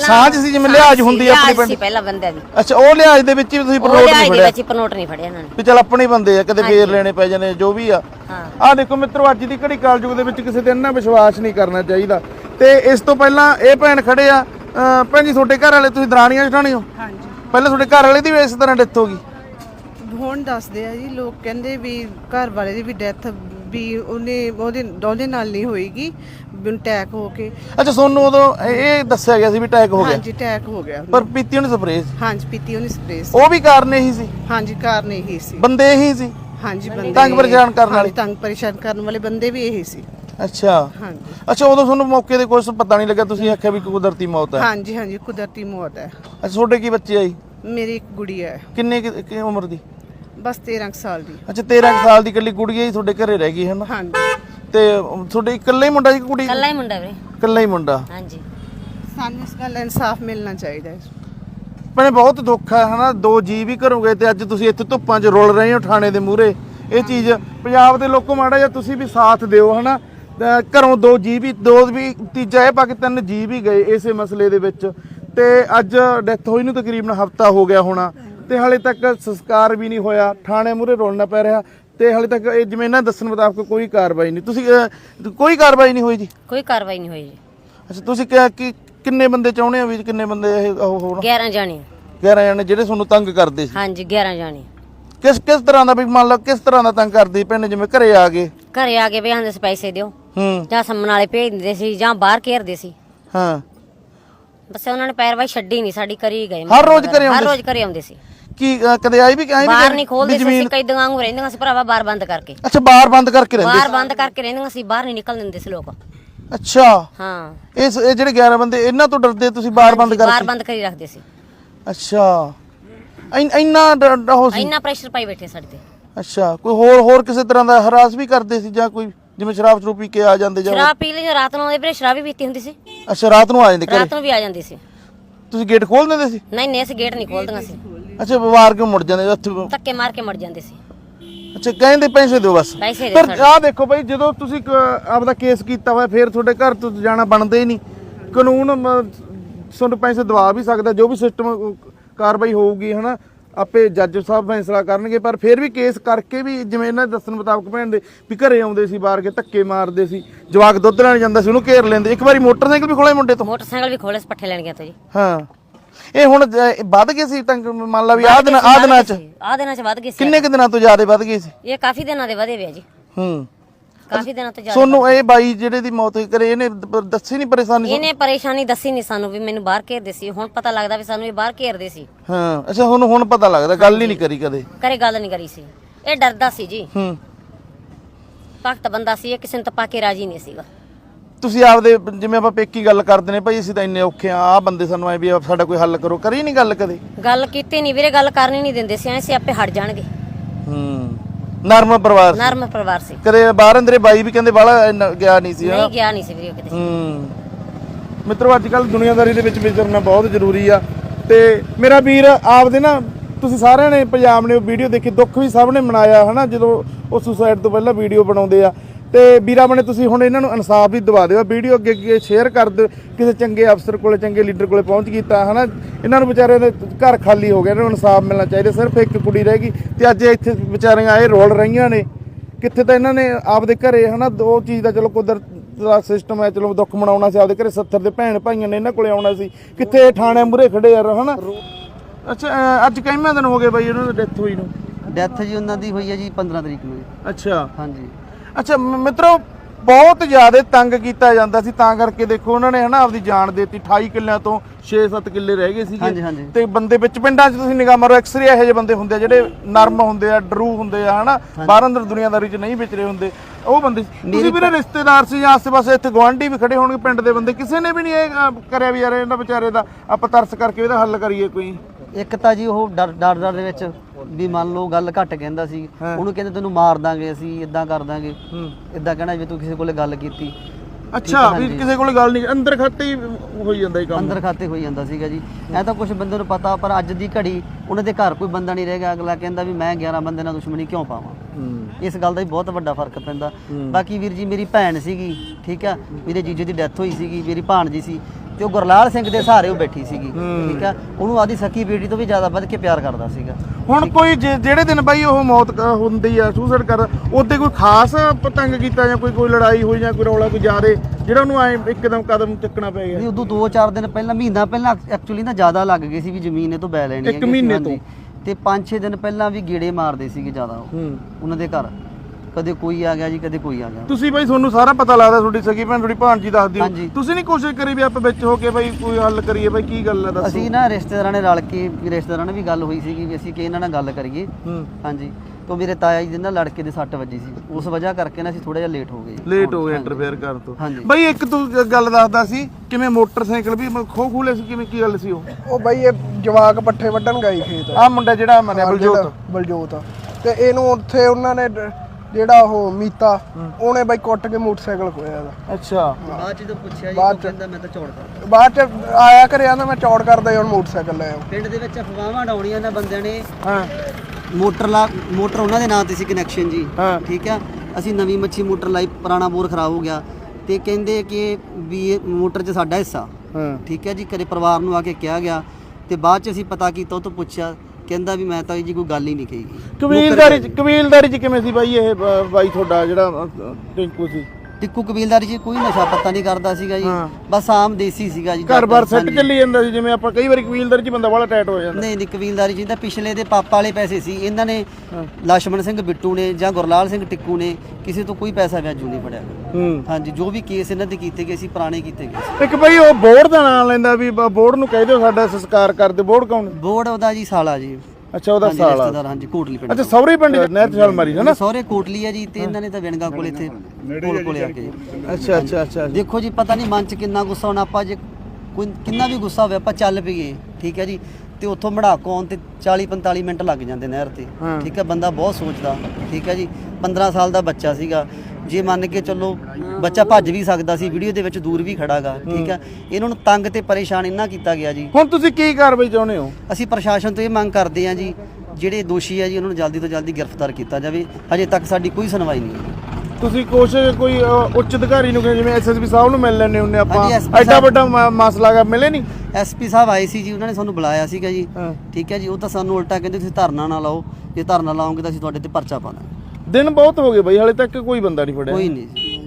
ਸਾਂਝ ਸੀ ਜਿਵੇਂ ਲਿਹਾਜ਼ ਹੁੰਦੀ ਆ ਆਪਣੇ ਲਿਹਾਜ਼ ਸੀ ਪਿੰਡ ਪਹਿਲਾਂ ਬੰਦਿਆਂ ਦੀ। ਅੱਛਾ ਉਹ ਲਿਹਾਜ਼ ਦੇ ਵਿੱਚ ਵੀ ਤੁਸੀਂ ਉਹ ਪ੍ਰਨੋਟ ਨਹੀਂ ਲਿਹਾਜ਼ ਦੇ ਫੜਿਆ? ਵਿੱਚ ਪਨੋਟ ਨਹੀਂ ਫੜਿਆ ਇਹਨਾਂ ਨੇ। ਵੀ ਚਲ ਆਪਣੇ ਹੀ ਬੰਦੇ ਆ ਕਦੇ ਫੇਰ ਲੈਣੇ ਪੈ ਜਾਣੇ ਜੋ ਵੀ ਆ। ਹਾਂ। ਦੇਖੋ ਮਿੱਤਰੋ ਅੱਜ ਦੀ ਘੜੀ ਕਾਲਯੁਗ ਦੇ ਵਿੱਚ ਕਿਸੇ ਤੇ ਇੰਨਾ ਵਿਸ਼ਵਾਸ ਨਹੀਂ ਕਰਨਾ ਚਾਹੀਦਾ। ਤੇ ਇਸ ਤੋਂ ਪਹਿਲਾਂ ਇਹ ਭੈਣ ਖੜੇ ਆ ਭੈਣ ਜੀ ਤੁਹਾਡੇ ਘਰ ਵਾਲੇ ਤੁਸੀਂ ਦਰਾਣੀਆਂ ਜਠਾਣੀ ਹੋ ਹਾਂਜੀ। ਪਹਿਲਾਂ ਤੁਹਾਡੇ ਘਰ ਵਾਲੇ ਦੀ ਵੀ ਇਸ ਤਰ੍ਹਾਂ ਡੈਥ ਹੋ ਗਈ? ਹੁਣ ਦੱਸਦੇ ਆ ਜੀ ਲੋਕ ਕਹਿੰਦੇ ਵੀ ਘਰ ਵਾਲੇ ਦੀ ਵੀ ਡੈਥ ਵੀ ਉਹਨੇ ਉਹਦੇ ਉਹਦੇ ਨਾਲ ਨਹੀਂ ਹੋਏਗੀ ਅਟੈਕ ਹੋ ਕੇ। ਅੱਛਾ ਤੁਹਾਨੂੰ ਉਦੋਂ ਇਹ ਦੱਸਿਆ ਗਿਆ ਸੀ ਵੀ ਅਟੈਕ ਹੋ ਗਿਆ। ਹਾਂਜੀ ਅਟੈਕ ਹੋ ਗਿਆ। ਪਰ ਪੀਤੀ ਉਹਨੇ ਸਪਰੇਅ ਹਾਂਜੀ ਪੀਤੀ ਉਹਨੇ ਸਪਰੇਸ ਉਹ ਵੀ ਕਾਰਨ ਇਹੀ ਸੀ? ਹਾਂਜੀ ਕਾਰਨ ਇਹੀ ਸੀ। ਬੰਦੇ ਇਹੀ ਸੀ? ਹਾਂਜੀ ਬੰਦੇ ਤੰਗ ਪਰੇਸ਼ਾਨ ਕਰਨ ਵਾਲੇ। ਤੰਗ ਪਰੇਸ਼ਾਨ ਕਰਨ ਵਾਲੇ ਬੰਦੇ ਵੀ ਇਹੀ ਸੀ। ਅੱਛਾ। ਹਾਂਜੀ। ਅੱਛਾ ਉਦੋਂ ਤੁਹਾਨੂੰ ਮੌਕੇ ਤੇ ਕੁਝ ਪਤਾ ਨਹੀਂ ਲੱਗਾ ਤੁਸੀਂ ਆਖਿਆ ਵੀ ਕੁਦਰਤੀ ਮੌਤ ਹੈ। ਹਾਂਜੀ ਹਾਂਜੀ ਕੁਦਰਤੀ ਮੌਤ ਹੈ। ਅੱਛਾ ਤੁਹਾਡੇ ਕੀ ਬੱਚੇ ਆਈ? ਮੇਰੀ ਇੱਕ ਗੁੜੀਆ ਹੈ। ਕਿੰਨੇ ਕੁ- ਕੀ ਉਮਰ ਦੀ? ਬਸ 13 ਕੁ ਸਾਲ ਦੀ। ਅੱਛਾ 13 ਕੁ ਸਾਲ ਦੀ ਇਕੱਲੀ ਕੁੜੀ ਹੀ ਤੁਹਾਡੇ ਘਰੇ ਰਹਿ ਗਈ ਹੈ ਨਾ ਹਾਂਜੀ। ਤੇ ਤੁਹਾਡੇ ਇਕੱਲੇ ਹੀ ਮੁੰਡਾ ਸੀ ਕਿ ਕੁੜੀ? ਕੱਲਾ ਹੀ ਮੁੰਡਾ ਵੀਰੇ। ਇਕੱਲਾ ਹੀ ਮੁੰਡਾ? ਹਾਂਜੀ। ਸਾਨੂੰ ਇਸ ਗੱਲ ਦਾ ਇਨਸਾਫ ਮਿਲਣਾ ਚਾਹੀਦਾ ਹੈ। ਭੈਣੇ ਬਹੁਤ ਦੁੱਖ ਹੈ ਹਨਾ? ਦੋ ਜੀ ਵੀ ਘਰੋਂ ਗਏ ਤੇ ਅੱਜ ਤੁਸੀਂ ਇੱਥੇ ਧੁੱਪਾਂ 'ਚ ਰੁਲ ਰਹੇ ਹੋ ਥਾਣੇ ਦੇ ਮੂਹਰੇ। ਇਹ ਚੀਜ਼ ਪੰਜਾਬ ਦੇ ਲੋਕੋ ਮਾੜਾ ਜਿਹਾ ਤੁਸੀਂ ਵੀ ਸਾਥ ਦਿਓ ਹਨਾ? ਘਰੋਂ ਦੋ ਜੀ ਵੀ ਦੋ ਵੀ ਤੀਜਾ ਇਹ ਪਾ ਕੇ ਤਿੰਨ ਜੀ ਵੀ ਗਏ ਇਸੇ ਮਸਲੇ ਦੇ ਵਿੱਚ। ਤੇ ਅੱਜ ਡੈਥ ਹੋਈ ਨੂੰ ਤਕਰੀਬਨ ਹਫਤਾ ਹੋ ਗਿਆ ਹੋਣਾ। ਤੇ ਹਾਲੇ ਤੱਕ ਸੰਸਕਾਰ ਵੀ ਨਹੀਂ ਹੋਇਆ ਥਾਣੇ ਮੂਹਰੇ ਰੋਲਣਾ ਪੈ ਰਿਹਾ। ਤੇ ਹਾਲੇ ਤੱਕ ਇਹ ਜਿਵੇਂ ਇਹਨਾਂ ਦੱਸਣ ਮੁਤਾਬਕ ਕੋਈ ਕਾਰਵਾਈ ਨਹੀਂ। ਤੁਸੀਂ ਅਹ, ਕੋਈ ਕਾਰਵਾਈ ਨਹੀਂ ਹੋਈ ਜੀ? ਕੋਈ ਕਾਰਵਾਈ ਨਹੀਂ ਹੋਈ ਜੀ। ਅੱਛਾ ਤੁਸੀਂ ਕਿਹਾ ਕਿ ਕਿੰਨੇ ਬੰਦੇ ਚਾਹੁੰਦੇ ਆ ਵੀ ਕਿੰਨੇ ਬੰਦੇ ਇਹ ਉਹ ਹੋਣ? 11 ਜਾਣੇ। 11 ਜਣੇ ਜਿਹੜੇ ਤੁਹਾਨੂੰ ਤੰਗ ਕਰਦੇ ਸੀ। ਹਾਂਜੀ 11 ਜਾਣੇ। ਕਿਸ ਕਿਸ ਤਰ੍ਹਾਂ ਦਾ ਵੀ ਮੰਨ ਲਓ ਕਿਸ ਤਰ੍ਹਾਂ ਦਾ ਤੰਗ ਕਰਦੀ ਭੈਣ ਜਿਵੇਂ ਘਰੇ ਆ ਗਏ। ਘਰੇ ਆ ਕੇ ਵੀ ਆਂਦੇ ਸੀ ਪੈਸੇ ਦਿਓ। ਹੂੰ। ਜਾਂ ਸੰਮਣ ਵਾਲੇ ਭੇਜ ਦਿੰਦੇ ਸੀ ਜਾਂ ਬਾਹਰ ਘੇਰਦੇ ਸੀ। ਹਾਂ। ਬਸ ਉਹਨਾਂ ਨੇ ਪੈਰਵਾਈ ਛੱਡੀ ਨਹੀਂ ਸਾਡੀ ਕਰੀ ਗਏ। ਹਰ ਰੋਜ਼ ਘਰੇ ਹਰ ਰੋਜ਼ ਘਰੇ ਆਉਂਦੇ ਸੀ। ਕੀ ਕਦੇ ਆਈ ਵੀ ਆਈ ਬਾਹਰ? ਨਹੀਂ ਖੋਲਦੇ ਸੀ ਅਸੀਂ ਕਈ ਦੁਕਾਨਾਂ ਰਹਿੰਦੀਆਂ ਸੀ ਭਰਾਵਾ ਬਾਹਰ ਬੰਦ ਕਰਕੇ। ਅੱਛਾ ਬਾਹਰ ਬੰਦ ਕਰਕੇ ਰਹਿੰਦੇ ਬਾਹਰ ਬੰਦ ਕਰਕੇ ਰਹਿੰਦੀਆਂ ਸੀ ਬਾਹਰ ਨਹੀਂ ਨਿਕਲ ਦਿੰਦੇ ਸੀ ਲੋਕ। ਅੱਛਾ। ਹਾਂ। ਇਸ ਇਹ ਜਿਹੜੇ 11 ਬੰਦੇ ਇਹਨਾਂ ਤੋਂ ਡਰਦੇ ਤੁਸੀਂ ਬਾਹਰ ਬੰਦ ਬਾਹਰ ਕਰਕੇ? ਬੰਦ ਕਰੀ ਰੱਖਦੇ ਸੀ। ਅੱਛਾ। ਇੰਨ- ਇੰਨਾ ਡ- ਡ- ਉਹ ਸੀ? ਇੰਨਾ ਪ੍ਰੈਸ਼ਰ ਪਾਈ ਬੈਠੇ ਸਾਡੇ ਤੇ। ਅੱਛਾ ਕੋਈ ਹੋਰ ਹੋਰ ਕਿਸੇ ਤਰ੍ਹਾਂ ਦਾ ਹਰਾਸ ਵੀ ਕਰਦੇ ਸੀ ਜਾਂ ਕੋਈ ਜਿਵੇਂ ਸ਼ਰਾਬ ਸ਼ਰੂਬ ਪੀ ਕੇ ਆ ਜਾਂਦੇ ਜਾਂ ਸ਼ਰਾਬ ਪੀ ਲਈ ਰਾਤ ਨੂੰ ਆਉਂਦੇ ਵੀਰੇ ਸ਼ਰਾਬ ਵੀ ਪੀਤੀ ਹੁੰਦੀ ਸੀ। ਅੱਛਾ ਰਾਤ ਨੂੰ ਆ ਜਾਂਦੇ ਘਰੇ? ਰਾਤ ਨੂੰ ਵੀ ਆ ਜਾਂਦੀ ਸੀ। ਤੁਸੀਂ ਗੇਟ ਖੋਲ ਦਿੰਦੇ ਸੀ? ਨਹੀਂ ਨਹੀਂ ਅਸੀਂ ਗੇਟ ਨਹੀਂ ਖੋਲਦੀਆਂ ਸੀ। ਅੱਛਾ ਵਾਰ ਕਿਉਂ ਮੁੜ ਜਾਂਦੇ? ਉੱਥੇ ਧੱਕੇ ਮਾਰ ਕੇ ਮਰ ਜਾਂਦੇ ਸੀ। ਅੱਛਾ ਕਹਿੰਦੇ ਪੈਸੇ ਦਿਓ ਬਸ। ਪੈਸੇ ਦੇ ਪਰ ਆਹ ਦੇਖੋ ਭਾਈ ਜਦੋਂ ਤੁਸੀਂ ਕ- ਆਪਦਾ ਕੇਸ ਕੀਤਾ ਹੋਇਆ ਫਿਰ ਤੁਹਾਡੇ ਘਰ ਤੋਂ ਜਾਣਾ ਬਣਦਾ ਹੀ ਨਹੀਂ। ਕਾਨੂੰਨ ਮ- ਤੁਹਾਨੂੰ ਪੈਸੇ ਦਵਾ ਵੀ ਸਕਦਾ ਜੋ ਵੀ ਸਿਸਟਮ ਕਾਰਵਾਈ ਹੋਊਗੀ ਹਨਾ? ਆਪੇ ਜੱਜ ਸਾਹਿਬ ਫੈਸਲਾ ਕਰਨਗੇ ਪਰ ਫਿਰ ਵੀ ਕੇਸ ਕਰਕੇ ਵੀ ਜਿਵੇਂ ਇਹਨਾਂ ਦੇ ਦੱਸਣ ਮੁਤਾਬਕ ਭੈਣ ਦੇ ਵੀ ਘਰੇ ਆਉਂਦੇ ਸੀ ਬਾਹਰ ਕੇ ਧੱਕੇ ਮਾਰਦੇ ਸੀ ਜਵਾਕ ਦੁੱਧ ਲੈਣ ਜਾਂਦਾ ਸੀ ਉਹਨੂੰ ਘੇਰ ਲੈਂਦੇ ਇੱਕ ਵਾਰੀ ਮੋਟਰਸਾਈਕਲ ਵੀ ਖੋਲੇ ਮੁੰਡੇ ਤੋਂ? ਮੋਟਰਸਾਈਕਲ ਵੀ ਖੋਲੇ ਪੱਠੇ ਲੈਣ ਗਿਆ ਤੋਂ ਜੀ। ਹਾਂ। ਇਹ ਹੁਣ ਜ- ਵੱਧ ਗਏ ਸੀ ਤੰਗ ਮੰਨ ਲਾ ਵੀ ਆਹ ਦਿਨ ਆਹ ਦਿਨਾਂ ਚ? ਆ ਦਿਨਾਂ ਚ ਵੱਧ ਗਏ ਸੀ। ਕਿੰਨੇ ਕੁ ਦਿਨਾਂ ਤੋਂ ਜ਼ਿਆਦਾ ਵੱਧ ਗਏ ਸੀ? ਇਹ ਕਾਫੀ ਦਿਨਾਂ ਦੇ ਵਧੇ ਵੇ ਆ ਜੀ। ਹੂੰ। ਕਾਫੀ ਦਿਨਾਂ ਤੋਂ ਜ਼ਿਆਦਾ ਸੋਨੂੰ ਇਹ ਬਾਈ ਜਿਹੜੇ ਦੀ ਮੌਤ ਹੋਈ ਕਰੇ ਇਹਨੇ ਦੱਸੀ ਨਹੀਂ ਪਰੇਸ਼ਾਨੀ ਇਹਨੇ ਪਰੇਸ਼ਾਨੀ ਦੱਸੀ ਨਹੀਂ ਸਾਨੂੰ ਵੀ ਮੈਨੂੰ ਬਾਹਰ ਘੇਰਦੇ ਸੀ। ਹੁਣ ਪਤਾ ਲੱਗਦਾ ਵੀ ਸਾਨੂੰ ਇਹ ਬਾਹਰ ਘੇਰਦੇ ਸੀ। ਹਾਂ ਅੱਛਾ ਹੁਣ ਹੁਣ ਪਤਾ ਲੱਗਦਾ ਗੱਲ ਹੀ ਨਹੀਂ ਕਰੀ ਕਦੇ। ਕਰੇ ਗੱਲ ਨਹੀਂ ਕਰੀ ਸੀ। ਇਹ ਡਰਦਾ ਸੀ ਜੀ। ਹੂੰ। ਭਗਤ ਬੰਦਾ ਸੀ ਇਹ ਕਿਸੇ ਨੂੰ ਤਪਾ ਕੇ ਰਾਜੀ ਨਹੀਂ ਸੀਗਾ। ਤੁਸੀਂ ਆਪਦੇ ਜਿਵੇਂ ਆਪਾਂ ਪੇਕੀ ਗੱਲ ਕਰਦੇ ਨੇ ਭਾਈ ਅਸੀਂ ਤਾਂ ਇੰਨੇ ਔਖੇ ਆ ਆ ਬੰਦੇ ਸਾਨੂੰ ਐ ਵੀ ਆ ਸਾਡਾ ਕੋਈ ਹੱਲ ਕਰੋ। ਕਰੀ ਨਹੀਂ ਗੱਲ ਕਦੇ? ਗੱਲ ਕੀਤੀ ਨਹੀਂ ਵੀਰੇ ਗੱਲ ਕਰਨੀ ਨਹੀਂ ਦਿੰਦੇ ਸੀ ਐ ਸੀ ਆਪੇ ਹਟ ਜਾਣਗੇ। ਹੂੰ। ਨਰਮ ਪਰਿਵਾਰ ਸੀ। ਨਰਮ ਪਰਿਵਾਰ ਸੀ। ਕਦੇ ਬਾਹਰ ਅੰਦਰੇ ਬਾਈ ਵੀ ਕਹਿੰਦੇ ਬਾਲਾ ਗਿਆ ਨਹੀਂ ਸੀ ਹਨਾ? ਨਹੀਂ ਗਿਆ ਨਹੀਂ ਸੀ ਵੀਰੇ ਉਹ ਕਿਤੇ। ਹੂੰ। ਮਿੱਤਰੋ ਅੱਜ ਕੱਲ ਦੁਨੀਆਦਾਰੀ ਦੇ ਵਿੱਚ ਵਿਚਰਨਾ ਬਹੁਤ ਜ਼ਰੂਰੀ ਆ। ਤੇ ਮੇਰਾ ਵੀਰ ਆਪਦੇ ਨਾ ਤੁਸੀਂ ਸਾਰਿਆਂ ਨੇ ਪੰਜਾਬ ਨੇ ਉਹ ਵੀਡੀਓ ਦੇਖੀ ਦੁੱਖ ਵੀ ਸਭ ਨੇ ਮਨਾਇਆ ਹਨਾ? ਜਦੋਂ ਉਹ ਸੁਸਾਈਡ ਤੋਂ ਪਹਿਲਾਂ ਵੀਡੀਓ ਬਣਾਉਂਦੇ ਆ। ਤੇ ਵੀਰਾਂ ਬਣੇ ਤੁਸੀਂ ਹੁਣ ਇਹਨਾਂ ਨੂੰ ਇਨਸਾਫ ਵੀ ਦਿਵਾ ਦਿਓ। ਵੀਡੀਓ ਅੱਗੇ ਅੱਗੇ ਸ਼ੇਅਰ ਕਰ ਦਿਓ। ਕਿਸੇ ਚੰਗੇ ਅਫਸਰ ਕੋਲੇ ਚੰਗੇ ਲੀਡਰ ਕੋਲੇ ਪਹੁੰਚ ਕੀਤਾ ਹਨਾ? ਇਹਨਾਂ ਨੂੰ ਵਿਚਾਰਿਆਂ ਦੇ ਘਰ ਖਾਲੀ ਹੋ ਗਿਆ ਇਹਨਾਂ ਨੂੰ ਇਨਸਾਫ ਮਿਲਣਾ ਚਾਹੀਦਾ। ਸਿਰਫ ਇੱਕ ਕੁੜੀ ਰਹਿ ਗਈ ਤੇ ਅੱਜ ਇੱਥੇ ਵਿਚਾਰੀਆਂ ਇਹ ਰੋਲ ਰਹੀਆਂ ਨੇ। ਕਿੱਥੇ ਤਾਂ ਇਹਨਾਂ ਨੇ ਆਪਦੇ ਘਰੇ ਹਨਾ? ਦੋ ਚੀਜ਼ ਦਾ ਚਲੋ ਕੁਦਰਤ ਦਾ ਸਿਸਟਮ ਹੈ ਚਲੋ ਦੁੱਖ ਮਨਾਉਣਾ ਸੀ ਆਪਦੇ ਘਰੇ 70 ਦੇ ਭੈਣ ਭਾਈਆਂ ਨੇ ਇਹਨਾਂ ਕੋਲੇ ਆਉਣਾ ਸੀ। ਕਿੱਥੇ ਥਾਣੇ ਮੂਰੇ ਖੜੇ ਯਾਰ ਹਨਾ? ਅੱਛਾ ਅੱਜ ਕਿੰਨੇ ਦਿਨ ਹੋ ਗਏ ਬਾਈ ਉਹਨਾਂ ਦੀ ਡੈਥ ਹੋਈ ਨੂੰ? ਡੈਥ ਜੀ ਉਹਨਾਂ ਦੀ ਹੋਈ ਹੈ ਜੀ 15 ਤਰੀਕ ਨੂੰ। ਅੱਛਾ। ਹਾਂਜੀ। ਅੱਛਾ ਮਿੱਤਰੋ ਬਹੁਤ ਜ਼ਿਆਦਾ ਤੰਗ ਕੀਤਾ ਜਾਂਦਾ ਸੀ ਤਾਂ ਕਰਕੇ ਦੇਖੋ ਉਹਨਾਂ ਨੇ ਹਨਾ ਆਪਦੀ ਜਾਨ ਦੇਤੀ 28 ਕਿੱਲਿਆਂ ਤੋਂ 6-7 ਕਿੱਲੇ ਰਹਿ ਗਏ ਸੀਗੇ। ਤੇ ਬੰਦੇ ਵਿੱਚ ਪਿੰਡਾਂ 'ਚ ਤੁਸੀਂ ਨਿਗਾਹ ਮਾਰੋ ਐਕਸਰੇ ਇਹੋ ਜਿਹੇ ਬੰਦੇ ਹੁੰਦੇ ਆ ਜਿਹੜੇ ਨਰਮ ਹੁੰਦੇ ਆ ਡਰੂ ਹੁੰਦੇ ਆ ਹਨਾ। ਬਾਹਰ ਅੰਦਰ ਦੁਨੀਆਦਾਰੀ 'ਚ ਨਹੀਂ ਵਿਚਰੇ ਹੁੰਦੇ। ਉਹ ਬੰਦੇ ਤੁਸੀਂ ਵੀਰੇ ਰਿਸ਼ਤੇਦਾਰ ਸੀ ਜਾਂ ਆਸ-ਪਾਸੇ ਇੱਥੇ ਗਵਾਂਢੀ ਵੀ ਖੜੇ ਹੋਣਗੇ ਪਿੰਡ ਦੇ ਬੰਦੇ ਕਿਸੇ ਨੇ ਵੀ ਨਹੀਂ ਇਹ ਕਰਿਆ ਵੀ ਯਾਰ ਇਹਨਾਂ ਵਿਚਾਰੇ ਦਾ ਆਪਾਂ ਤਰਸ ਕਰਕੇ ਇਹਦਾ ਹੱਲ ਕਰੀਏ ਕੋਈ। ਇੱਕ ਤਾਂ ਜੀ ਉਹ ਡਰ ਡਰ ਡਰ ਦੇ ਵਿੱਚ ਵੀ ਮੰਨ ਲਓ ਗੱਲ ਘੱਟ ਕਹਿੰਦਾ ਸੀ। ਉਹਨੂੰ ਕਹਿੰਦੇ ਤੈਨੂੰ ਮਾਰ ਦਾਂਗੇ ਅਸੀਂ ਇਦਾਂ ਕਰ ਦਾਂਗੇ। ਇਦਾਂ ਕਹਿਣਾ ਵੀ ਤੂੰ ਕਿਸੇ ਕੋਲੇ ਗੱਲ ਕੀਤੀ। ਅੱਛਾ ਵੀ ਕਿਸੇ ਕੋਲ ਗੱਲ ਨਹੀਂ ਅੰਦਰ ਖਾਤੇ ਹੀ ਹੋਈ ਜਾਂਦਾ ਇਹ ਕੰਮ। ਅੰਦਰ ਖਾਤੇ ਹੋਈ ਜਾਂਦਾ ਸੀਗਾ ਜੀ। ਐ ਤਾਂ ਕੁਝ ਬੰਦੇ ਨੂੰ ਪਤਾ ਪਰ ਅੱਜ ਦੀ ਘੜੀ ਉਹਨਾਂ ਦੇ ਘਰ ਕੋਈ ਬੰਦਾ ਨਹੀਂ ਰਹਿ ਗਿਆ। ਅਗਲਾ ਕਹਿੰਦਾ ਵੀ ਮੈਂ 11 ਬੰਦੇ ਨਾਲ ਦੁਸ਼ਮਣੀ ਕਿਉਂ ਪਾਵਾਂ? ਇਸ ਗੱਲ ਦਾ ਵੀ ਬਹੁਤ ਵੱਡਾ ਫ਼ਰਕ ਪੈਂਦਾ। ਬਾਕੀ ਵੀਰ ਜੀ ਮੇਰੀ ਭੈਣ ਸੀਗੀ ਠੀਕ ਆ? ਮੇਰੇ ਜੀਜੇ ਦੀ ਡੈਥ ਹੋਈ ਸੀਗੀ ਮੇਰੀ ਭਾਣਜੀ ਸੀ। ਤੇ ਉਹ ਗੁਰਲਾਲ ਸਿੰਘ ਦੇ ਸਹਾਰੇ ਉਹ ਬੈਠੀ ਸੀਗੀ ਠੀਕ ਆ? ਉਹਨੂੰ ਆਦੀ ਸਕੀ ਬੇਟੀ ਤੋਂ ਵੀ ਜ਼ਿਆਦਾ ਵੱਧ ਕੇ ਪਿਆਰ ਕਰਦਾ ਸੀਗਾ। ਹੁਣ ਕੋਈ ਜੇ- ਜਿਹੜੇ ਦਿਨ ਬਾਈ ਉਹ ਮੌਤ ਕ- ਹੁੰਦੀ ਆ ਸੁਸਾਈਡ ਕਰਦਾ ਉਹਦੇ ਕੋਈ ਖਾਸ ਪਤੰਗ ਕੀਤਾ ਜਾਂ ਕੋਈ ਕੋਈ ਲੜਾਈ ਹੋਈ ਜਾਂ ਕੋਈ ਰੌਲਾ ਕੋਈ ਜ਼ਿਆਦੇ ਜਿਹੜਾ ਉਹਨੂੰ ਐ ਇੱਕਦਮ ਕਦਮ ਚੱਕਣਾ ਪੈ ਗਿਆ? ਨਹੀਂ ਉਦੋਂ 2-4 ਦਿਨ ਪਹਿਲਾਂ ਮਹੀਨਾ ਪਹਿਲਾਂ ਐਕਚੁਅਲੀ ਨਾ ਜ਼ਿਆਦਾ ਲੱਗ ਗਏ ਸੀ ਵੀ ਜ਼ਮੀਨ ਇਹ ਤੋਂ ਬੈ ਲੈਣੀ ਇੱਕ ਹੈਗੀ ਸੀ, ਮਹੀਨੇ ਹਾਂਜੀ। ਤੇ? 5-6 ਦਿਨ ਪਹਿਲਾਂ ਵੀ ਗੇੜੇ ਮਾਰਦੇ ਸੀਗੇ ਜ਼ਿਆਦਾ ਉਹ ਹੂੰ। ਉਹਨਾਂ ਦੇ ਘਰ। ਕਦੇ ਕੋਈ ਆ ਗਿਆ ਜੀ ਕਦੇ ਕੋਈ ਆ ਗਿਆ। ਤੁਸੀਂ ਬਾਈ ਤੁਹਾਨੂੰ ਸਾਰਾ ਪਤਾ ਲੱਗਦਾ ਤੁਹਾਡੀ ਸਗੀ ਭੈਣ ਤੁਹਾਡੀ ਭਾਣਜੀ ਦੱਸਦੀ ਹੋ ਹਾਂਜੀ। ਤੁਸੀਂ ਨਹੀਂ ਕੋਸ਼ਿਸ਼ ਕਰੀ ਵੀ ਆਪਾਂ ਵਿੱਚ ਹੋ ਕੇ ਬਾਈ ਕੋਈ ਹੱਲ ਕਰੀਏ ਬਾਈ ਕੀ ਗੱਲ ਹੈ ਦੱਸੋ। ਅਸੀਂ ਨਾ ਰਿਸ਼ਤੇਦਾਰਾਂ ਨੇ ਰਲ ਕੇ ਵੀ ਰਿਸ਼ਤੇਦਾਰਾਂ ਨਾਲ ਵੀ ਗੱਲ ਹੋਈ ਸੀਗੀ ਵੀ ਅਸੀਂ ਕਿ ਇਹਨਾਂ ਨਾਲ ਗੱਲ ਕਰੀਏ। ਹੂੰ। ਹਾਂਜੀ। ਤੋਂ ਮੇਰੇ ਤਾਇਆ ਜੀ ਦੇ ਨਾਲ ਲੜਕੇ ਦੇ ਸੱਟ ਵੱਜੀ ਸੀ। ਉਸ ਵਜ੍ਹਾ ਕਰਕੇ ਨਾ ਅਸੀਂ ਥੋੜਾ ਜਿਹਾ ਲੇਟ ਹੋ ਗਏ ਲੇਟ ਹੋ ਗਏ ਇੰਟਰਫੇਅਰ ਕਰਨ ਤੋਂ। ਹਾਂਜੀ। ਬਾਈ ਇੱਕ ਤੂੰ ਗ- ਗੱਲ ਦੱਸਦਾ ਸੀ ਕਿਵੇਂ ਮੋਟਰਸਾਈਕਲ ਵੀ ਖੋ ਖੂਲੇ ਸੀ ਕਿਵੇਂ ਕੀ ਗੱਲ ਸੀ ਉਹ? ਉਹ ਬਾਈ ਇਹ ਜਵਾਕ ਪੱਠੇ ਵੱਢਣ ਗਏ ਖੇਤ। ਆਹ ਮੁੰਡਾ ਜਿਹੜਾ ਮਰਿਆ ਬਲਜੋਤ। ਬਲਜੋਤ। ਤੇ ਇਹਨੂੰ ਉੱਥੇ ਉਹਨਾਂ ਨੇ ਡ- ਜਿਹੜਾ ਉਹ ਮੀਤਾ ਉਹਨੇ ਬਾਈ ਕੁੱਟ ਕੇ ਮੋਟਰਸਾਈਕਲ ਖੋਇਆ ਇਹਦਾ। ਅੱਛਾ। ਬਾਅਦ ਚ ਜਦੋਂ ਪੁੱਛਿਆ ਜੀ ਬਾਅਦ ਉਹ ਚ- ਕਹਿੰਦਾ ਮੈਂ ਤਾਂ ਚੌੜ ਕਰਦਾ। ਬਾਅਦ ਚ ਆਇਆ ਘਰੇ ਆਂਦਾ ਮੈਂ ਚੌੜ ਕਰਦਾ ਹੀ ਹੁਣ ਮੋਟਰਸਾਈਕਲ ਲੈ ਆਓ। ਪਿੰਡ ਦੇ ਵਿੱਚ ਅਫਵਾਹਾਂ ਡਾਉਣੀਆਂ ਇਹਨਾਂ ਬੰਦਿਆਂ ਨੇ। ਹਾਂ। ਮੋਟਰ ਲਾ ਮੋਟਰ ਉਹਨਾਂ ਦੇ ਨਾਂ ਤੇ ਸੀ ਕਨੈਕਸ਼ਨ ਜੀ। ਹਾਂ। ਠੀਕ ਆ? ਅਸੀਂ ਨਵੀਂ ਮੱਛੀ ਮੋਟਰ ਲਾਈ ਪੁਰਾਣਾ ਬੋਰ ਖਰਾਬ ਹੋ ਗਿਆ। ਤੇ ਕਹਿੰਦੇ ਕਿ ਵੀ ਇਹ ਮੋਟਰ 'ਚ ਸਾਡਾ ਹਿੱਸਾ। ਹਾਂ। ਠੀਕ ਹੈ ਜੀ? ਘਰੇ ਪਰਿਵਾਰ ਨੂੰ ਆ ਕੇ ਕਿਹਾ ਗਿਆ। ਤੇ ਬਾਅਦ 'ਚ ਅਸੀਂ ਪਤਾ ਕੀਤਾ ਉਹ ਤੋਂ ਪੁੱਛਿਆ ਕਹਿੰਦਾ ਵੀ ਮੈਂ ਤਾਂ ਜੀ ਕੋਈ ਗੱਲ ਹੀ ਨਹੀਂ ਕਹੀ। ਕਬੀਲਦਾਰੀ ਚ ਕਬੀਲਦਾਰੀ ਚ ਕਿਵੇਂ ਸੀ ਬਾਈ ਇਹ ਬ- ਬਾਈ ਤੁਹਾਡਾ ਜਿਹੜਾ ਅ, ਟਿੰਕੂ ਸੀ? ਟਿੱਕੂ ਕਬੀਲਦਾਰ 'ਚ ਕੋਈ ਨਸ਼ਾ ਪੱਤਾ ਨਹੀਂ ਕਰਦਾ ਸੀਗਾ ਜੀ। ਬਸ ਆਮ ਦੇਸੀ ਸੀਗਾ ਜੀ ਘਰ-ਬਾਰ ਸੈੱਟ ਚੱਲੀ ਜਾਂਦਾ ਸੀ ਜਿਵੇਂ ਆਪਾਂ ਕਈ ਵਾਰੀ ਕਬੀਲਦਾਰੀ 'ਚ ਬੰਦਾ ਵਾਲਾ ਟਾਈਟ ਹੋ ਜਾਂਦਾ। ਨਹੀਂ ਨਹੀਂ ਕਬੀਲਦਾਰੀ 'ਚ ਇਹਦਾ ਪਿਛਲੇ ਦੇ ਪਾਪਾ ਵਾਲੇ ਪੈਸੇ ਸੀ। ਇਹਨਾਂ ਨੇ ਲਛਮਣ ਸਿੰਘ ਬਿੱਟੂ ਨੇ ਜਾਂ ਗੁਰਲਾਲ ਸਿੰਘ ਟਿੱਕੂ ਨੇ ਕਿਸੇ ਤੋਂ ਕੋਈ ਪੈਸਾ ਵਿਆਜੂ ਨਹੀਂ ਫੜਿਆ। ਹਾਂਜੀ ਜੋ ਵੀ ਕੇਸ ਇਹਨਾਂ ਦੇ ਕੀਤੇ ਗਏ ਸੀ ਪੁਰਾਣੇ ਕੀਤੇ ਗਏ ਸੀ। ਇੱਕ ਬਈ ਉਹ ਬੋਰਡ ਦਾ ਨਾਮ ਲੈਂਦਾ ਵੀ ਬੋਰਡ ਨੂੰ ਕਹਿ ਦਿਓ ਸਾਡਾ ਸੰਸਕਾਰ ਕਰ ਦਿਓ। ਬੋਰਡ ਕੌਣ? ਬੋਰਡ ਉਹਦਾ ਜੀ ਸਾਲਾ ਜੀ। ਅੱਛਾ ਉਹਦਾ ਹਾਂਜੀ ਸਾਲਾ। ਰਿਸ਼ਤੇਦਾਰ ਹਾਂਜੀ ਕੋਟਲੀ ਪਿੰਡ ਅੱਛਾ ਸੌਰੀ ਪਿੰਡ ਨਹਿਰ ਛਾਲ ਮਾਰੀ ਹੈ ਨਾ? ਸਹੁਰੇ ਕੋਟਲੀ ਆ ਜੀ ਤੇ ਇਹਨਾਂ ਨੇ ਤਾਂ ਵਿਣਗਾ ਕੋਲ ਇੱਥੇ ਕੋਲ ਕੋਲੇ ਆ ਕੇ। ਅੱਛਾ ਅੱਛਾ ਅੱਛਾ। ਦੇਖੋ ਜੀ ਪਤਾ ਨਹੀਂ ਮਨ ਚ ਕਿੰਨਾ ਗੁੱਸਾ ਹੋਣਾ ਆਪਾਂ ਜੇ ਕੋਈ ਕਿੰਨਾ ਵੀ ਗੁੱਸਾ ਹੋਵੇ ਆਪਾਂ ਚੱਲ ਪਈਏ ਠੀਕ ਹੈ ਜੀ। ਤੇ ਉੱਥੋਂ ਮੜਾਕੋਂ ਆਉਣ ਤੇ 40 45 ਮਿੰਟ ਲੱਗ ਜਾਂਦੇ ਨਹਿਰ ਤੇ ਹਾਂ। ਠੀਕ ਹੈ ਬੰਦਾ ਬਹੁਤ ਸੋਚਦਾ ਠੀਕ ਹੈ ਜੀ। 15 ਸਾਲ ਦਾ ਬੱਚਾ ਸੀਗਾ। ਜੇ ਮੰਨ ਕੇ ਚੱਲੋ ਬੱਚਾ ਭੱਜ ਵੀ ਸਕਦਾ ਸੀ ਵੀਡੀਓ ਦੇ ਵਿੱਚ ਦੂਰ ਵੀ ਖੜਾਗਾ ਠੀਕ ਹੈ। ਇਹਨਾਂ ਨੂੰ ਤੰਗ ਤੇ ਪਰੇਸ਼ਾਨ ਇੰਨਾ ਕੀਤਾ ਗਿਆ ਜੀ। ਹੁਣ ਤੁਸੀਂ ਕੀ ਕਾਰਵਾਈ ਚਾਹੁੰਦੇ ਹੋ? ਅਸੀਂ ਪ੍ਰਸ਼ਾਸਨ ਤੋਂ ਇਹ ਮੰਗ ਕਰਦੇ ਹਾਂ ਜੀ ਜਿਹੜੇ ਦੋਸ਼ੀ ਆ ਜੀ ਉਹਨਾਂ ਨੂੰ ਜਲਦੀ ਤੋਂ ਜਲਦੀ ਗ੍ਰਿਫਤਾਰ ਕੀਤਾ ਜਾਵੇ। ਹਜੇ ਤੱਕ ਸਾਡੀ ਕੋਈ ਸੁਣਵਾਈ ਨਹੀਂ ਤੁਸੀਂ ਕੋਸ਼ਿਸ਼ ਕੋਈ ਅ, ਉੱਚ ਅਧਿਕਾਰੀ ਨੂੰ ਜਿਵੇਂ ਐਸਐਸਪੀ ਸਾਹਿਬ ਨੂੰ ਮਿਲ ਲੈਣੇ ਹੁੰਨੇ ਆਪਾਂ ਹਾਂਜੀ, SP ਐਡਾ ਸਾਹਿਬ- ਵੱਡਾ ਮ- ਮਸਲਾ ਗਾ ਮਿਲੇ ਨਹੀਂ? ਐਸਪੀ ਸਾਹਿਬ ਆਏ ਸੀ ਜੀ ਉਹਨਾਂ ਨੇ ਸਾਨੂੰ ਬੁਲਾਇਆ ਸੀਗਾ ਜੀ। ਹਾਂ। ਠੀਕ ਹੈ ਜੀ ਉਹ ਤਾਂ ਸਾਨੂੰ ਉਲਟਾ ਕਹਿੰਦੇ ਤੁਸੀਂ ਧਰਨਾ ਨਾ ਲਾਓ ਜੇ ਧਰਨਾ ਲਾਓਗੇ ਤਾਂ ਅਸੀਂ ਤੁਹਾਡੇ ਤੇ ਪਰਚਾ ਪਾਣਾ ਦਿਨ ਬਹੁਤ ਹੋ ਗਏ ਬਈ ਹਲੇ ਤੱਕ ਕੋਈ ਬੰਦਾ ਨਹੀਂ ਫੜਿਆ। ਕੋਈ ਨਹੀਂ ਜੀ।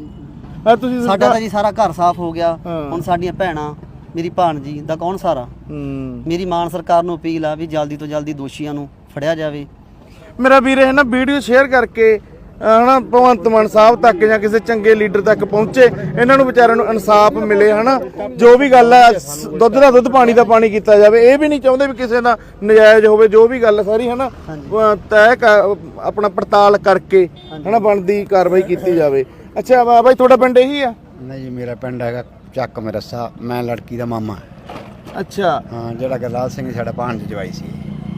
ਆ ਤੁਸੀਂ ਸਾਡਾ ਤਾਂ ਜੀ ਸਾਰਾ ਘਰ ਸਾਫ਼ ਹੋ ਗਿਆ। ਹਾਂ। ਹੁਣ ਸਾਡੀਆਂ ਭੈਣਾਂ ਮੇਰੀ ਭਾਣਜੀ ਦਾ ਕੌਣ ਸਾਰਾ? ਹੂੰ। ਮੇਰੀ ਮਾਨ ਸਰਕਾਰ ਨੂੰ ਅਪੀਲ ਆ ਵੀ ਜਲਦੀ ਤੋਂ ਜਲਦੀ ਦੋਸ਼ੀਆਂ ਨੂੰ ਫੜਿਆ ਜਾਵੇ। ਮੇਰਾ ਵੀਰ ਇਹ ਨਾ ਵੀਡੀਓ ਸ਼ੇਅਰ ਕਰਕੇ ਹਨਾ ਭਗਵੰਤ ਮਾਨ ਸਾਹਿਬ ਤੱਕ ਜਾਂ ਕਿਸੇ ਚੰਗੇ ਲੀਡਰ ਤੱਕ ਪਹੁੰਚੇ ਇਹਨਾਂ ਨੂੰ ਵਿਚਾਰਿਆਂ ਨੂੰ ਇਨਸਾਫ ਮਿਲੇ ਹਨਾ। ਜੋ ਵੀ ਗੱਲ ਹੈ ਦੁੱਧ ਦਾ ਦੁੱਧ ਪਾਣੀ ਦਾ ਪਾਣੀ ਕੀਤਾ ਜਾਵੇ ਇਹ ਵੀ ਨਹੀਂ ਚਾਹੁੰਦੇ ਵੀ ਕਿਸੇ ਦਾ ਨਜਾਇਜ਼ ਹੋਵੇ ਜੋ ਵੀ ਗੱਲ ਸਾਰੀ ਹਨਾ। ਤੈਅ ਆਪਣਾ ਪੜਤਾਲ ਕਰਕੇ ਹਨਾ ਬਣਦੀ ਕਾਰਵਾਈ ਕੀਤੀ ਜਾਵੇ। ਅੱਛਾ ਬਾਈ ਤੁਹਾਡਾ ਪਿੰਡ ਇਹੀ ਆ? ਨਹੀਂ ਮੇਰਾ ਪਿੰਡ ਹੈਗਾ ਚੱਕ ਮਰਸਾ ਮੈਂ ਲੜਕੀ ਦਾ ਮਾਮਾ। ਅੱਛਾ। ਹਾਂ ਜਿਹੜਾ ਗਰਲਾਲ ਸਿੰਘ ਸਾਡਾ ਭਾਣਜ ਜਵਾਈ ਸੀ।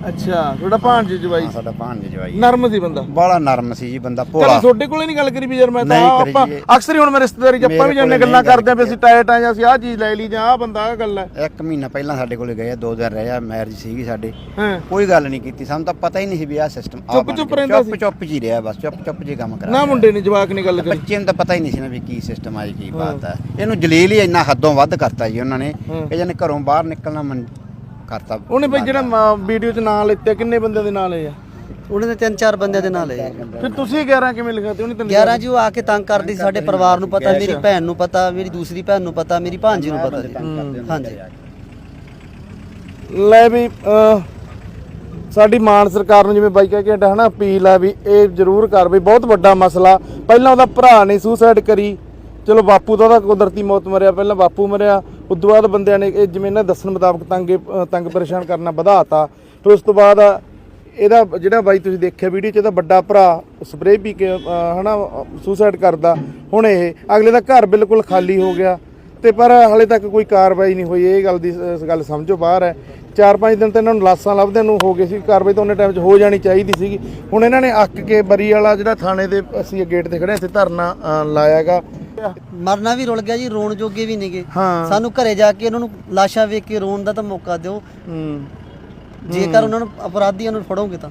ਅੱਛਾ ਤੁਹਾਡਾ ਭਾਂਜ ਜਵਾਈ? ਹਾਂ ਸਾਡਾ ਭਾਣਜ ਜਵਾਈ ਨਰਮ ਸੀ ਬੰਦਾ? ਬੜਾ ਨਰਮ ਸੀ ਜੀ ਬੰਦਾ ਕਦੇ ਭੋਲਾ ਤੁਹਾਡੇ ਕੋਲੇ ਨਹੀਂ ਗੱਲ ਕਰੀ ਵੀ ਯਾਰ ਮੈਂ ਤਾਂ ਨਹੀਂ ਆਹ ਕਰੀ ਆਪਾਂ ਜੀ। ਅਕਸਰ ਹੀ ਹੁਣ ਮੈਂ ਰਿਸ਼ਤੇਦਾਰੀ ਚ ਆਪਾਂ ਮੇਰੇ ਵੀ ਜਾਂਦੇ ਕੋਲੇ ਗੱਲਾਂ ਨਹੀਂ ਕਰਦੇ ਆ ਵੀ ਅਸੀਂ ਟਾਇਟ ਆ ਜਾਂ ਅਸੀਂ ਆਹ ਚੀਜ਼ ਲੈ ਲਈ ਜਾਂ ਆਹ ਬੰਦਾ ਆਹ ਗੱਲ ਹੈ ਇੱਕ ਮਹੀਨਾ ਪਹਿਲਾਂ ਸਾਡੇ ਕੋਲੇ ਗਏ ਦੋ ਦਿਨ ਰਿਹਾ ਮੈਰਿਜ ਸੀਗੀ ਸਾਡੇ। ਹਾਂ। ਕੋਈ ਗੱਲ ਨਹੀਂ ਕੀਤੀ ਸਾਨੂੰ ਤਾਂ ਪਤਾ ਹੀ ਨਹੀਂ ਸੀ ਵੀ ਆਹ ਸਿਸਟਮ ਚੁੱਪ ਚੁੱਪ ਰਹਿੰਦਾ ਚੁੱਪ ਚੁੱਪ ਜੀ ਰਿਹਾ ਬਸ ਚੁੱਪ ਚੁੱਪ ਜੀ ਕੰਮ ਕਰਾ ਨਾ ਮੁੰਡੇ ਨੇ ਜਵਾਕ ਨੇ ਗੱਲ ਕਰੀ। ਬੱਚੇ ਨੂੰ ਤਾਂ ਪਤਾ ਹੀ ਨਹੀਂ ਸੀ ਨਾ ਵੀ ਕੀ ਸਿਸਟਮ ਆਈ ਕੀ ਬਾਤ ਹੈ ਇਹਨੂੰ ਜਲੀਲ ਹੀ ਇੰਨਾ ਹੱਦੋਂ ਵੱਧ ਕਰਤਾ ਜੀ ਉਹਨਾਂ ਨੇ ਕਿ ਜਾਨੇ ਘਰੋਂ ਬਾਹਰ ਨਿਕਲਣਾ ਮਨ ਕਰਤਾ ਉਹਨੇ ਬਈ ਜਿਹੜਾ ਵੀਡੀਓ ਚ ਨਾਂ ਲਿੱਤੇ ਕਿੰਨੇ ਬੰਦਿਆਂ ਦੇ ਨਾਂ ਲਏ ਆ? ਉਹਨਾਂ ਨੇ ਤਿੰਨ ਚਾਰ ਬੰਦਿਆਂ ਦੇ ਨਾਲ ਹੈ ਫਿਰ ਤੁਸੀਂ 11 ਕਿਵੇਂ ਲਿਖਾਤੇ ਉਹਨੇ ਤੈਨੂੰ 11 ਜੀ ਉਹ ਆ ਕੇ ਤੰਗ ਕਰਦੀ ਸਾਡੇ ਪਰਿਵਾਰ ਨੂੰ ਪਤਾ ਮੇਰੀ ਭੈਣ ਨੂੰ ਪਤਾ ਮੇਰੀ ਦੂਸਰੀ ਭੈਣ ਨੂੰ ਪਤਾ ਮੇਰੀ ਭਾਂਜੀ ਨੂੰ ਪਤਾ ਜੀ। ਹਾਂਜੀ। ਲੈ ਵੀ ਸਾਡੀ ਮਾਨ ਸਰਕਾਰ ਨੂੰ ਜਿਵੇਂ ਬਾਈ ਕਹਿ ਕੇ ਹਟਾ ਹਨਾ ਅਪੀਲ ਆ ਵੀ ਇਹ ਜ਼ਰੂਰ ਕਰ ਬਈ ਬਹੁਤ ਵੱਡਾ ਮਸਲਾ। ਪਹਿਲਾਂ ਉਹਦਾ ਭਰਾ ਨੇ ਸੁਸਾਈਡ ਕਰੀ। ਚਲੋ ਬਾਪੂ ਦਾ ਉਹਦਾ ਕੁਦਰਤੀ ਮੌਤ ਮਰਿਆ ਪਹਿਲਾਂ ਬਾਪੂ ਮਰਿਆ। ਉਦੋਂ ਬਾਅਦ ਬੰਦਿਆਂ ਨੇ ਇਹ ਜਿਵੇਂ ਇਹਨਾਂ ਦੱਸਣ ਮੁਤਾਬਕ ਤੰਗੇ ਤੰਗ ਪਰੇਸ਼ਾਨ ਕਰਨਾ ਵਧਾਤਾ। ਫਿਰ ਉਸ ਤੋਂ ਬਾਅਦ ਇਹਦਾ ਜਿਹੜਾ ਬਾਈ ਤੁਸੀਂ ਦੇਖਿਆ ਵੀਡੀਓ 'ਚ ਇਹਦਾ ਵੱਡਾ ਭਰਾ ਸਪਰੇਅ ਪੀ ਕੇ ਅਹ, ਹਨਾ ਸੁਸਾਈਡ ਕਰਦਾ। ਹੁਣ ਇਹ ਅਗਲੇ ਦਾ ਘਰ ਬਿਲਕੁਲ ਖਾਲੀ ਹੋ ਗਿਆ। ਤੇ ਪਰ ਹਲੇ ਤੱਕ ਕੋਈ ਕਾਰਵਾਈ ਨਹੀਂ ਹੋਈ। ਇਹ ਗੱਲ ਦੀ ਗੱਲ ਸਮਝੋ ਬਾਹਰ ਹੈ। ਚਾਰ ਪੰਜ ਦਿਨ ਤਾਂ ਇਹਨਾਂ ਨੂੰ ਲਾਸਾਂ ਲੱਭਦਿਆਂ ਨੂੰ ਹੋ ਗਏ ਸੀ ਕਾਰਵਾਈ ਤਾਂ ਉਹਨੇ ਟਾਈਮ 'ਚ ਹੋ ਜਾਣੀ ਚਾਹੀਦੀ ਸੀਗੀ। ਹੁਣ ਇਹਨਾਂ ਨੇ ਅੱਕ ਕੇ ਬਰੀ ਵਾਲਾ ਜਿਹੜਾ ਥਾਣੇ ਦੇ ਅਸੀਂ ਗੇਟ ਤੇ ਖੜੇ ਇੱਥੇ ਧਰਨਾ ਲਾਇਆਗਾ ਮਰਨਾ ਵੀ ਰੁਲ ਗਿਆ ਜੀ ਰੋਣ ਜੋਗੇ ਵੀ ਹਾਂ। ਸਾਨੂੰ ਘਰੇ ਜਾ ਕੇ ਉਹਨਾਂ ਨੂੰ ਲਾਸ਼ਾਂ ਵੇਖ ਕੇ ਰੋਣ ਦਾ ਤਾਂ ਮੌਕਾ ਦਿਓ। ਹੂੰ। ਜੇਕਰ ਉਹਨਾਂ ਨੂੰ ਅਪਰਾਧੀਆਂ ਨੂੰ ਫੜੋਗੇ ਤਾਂ।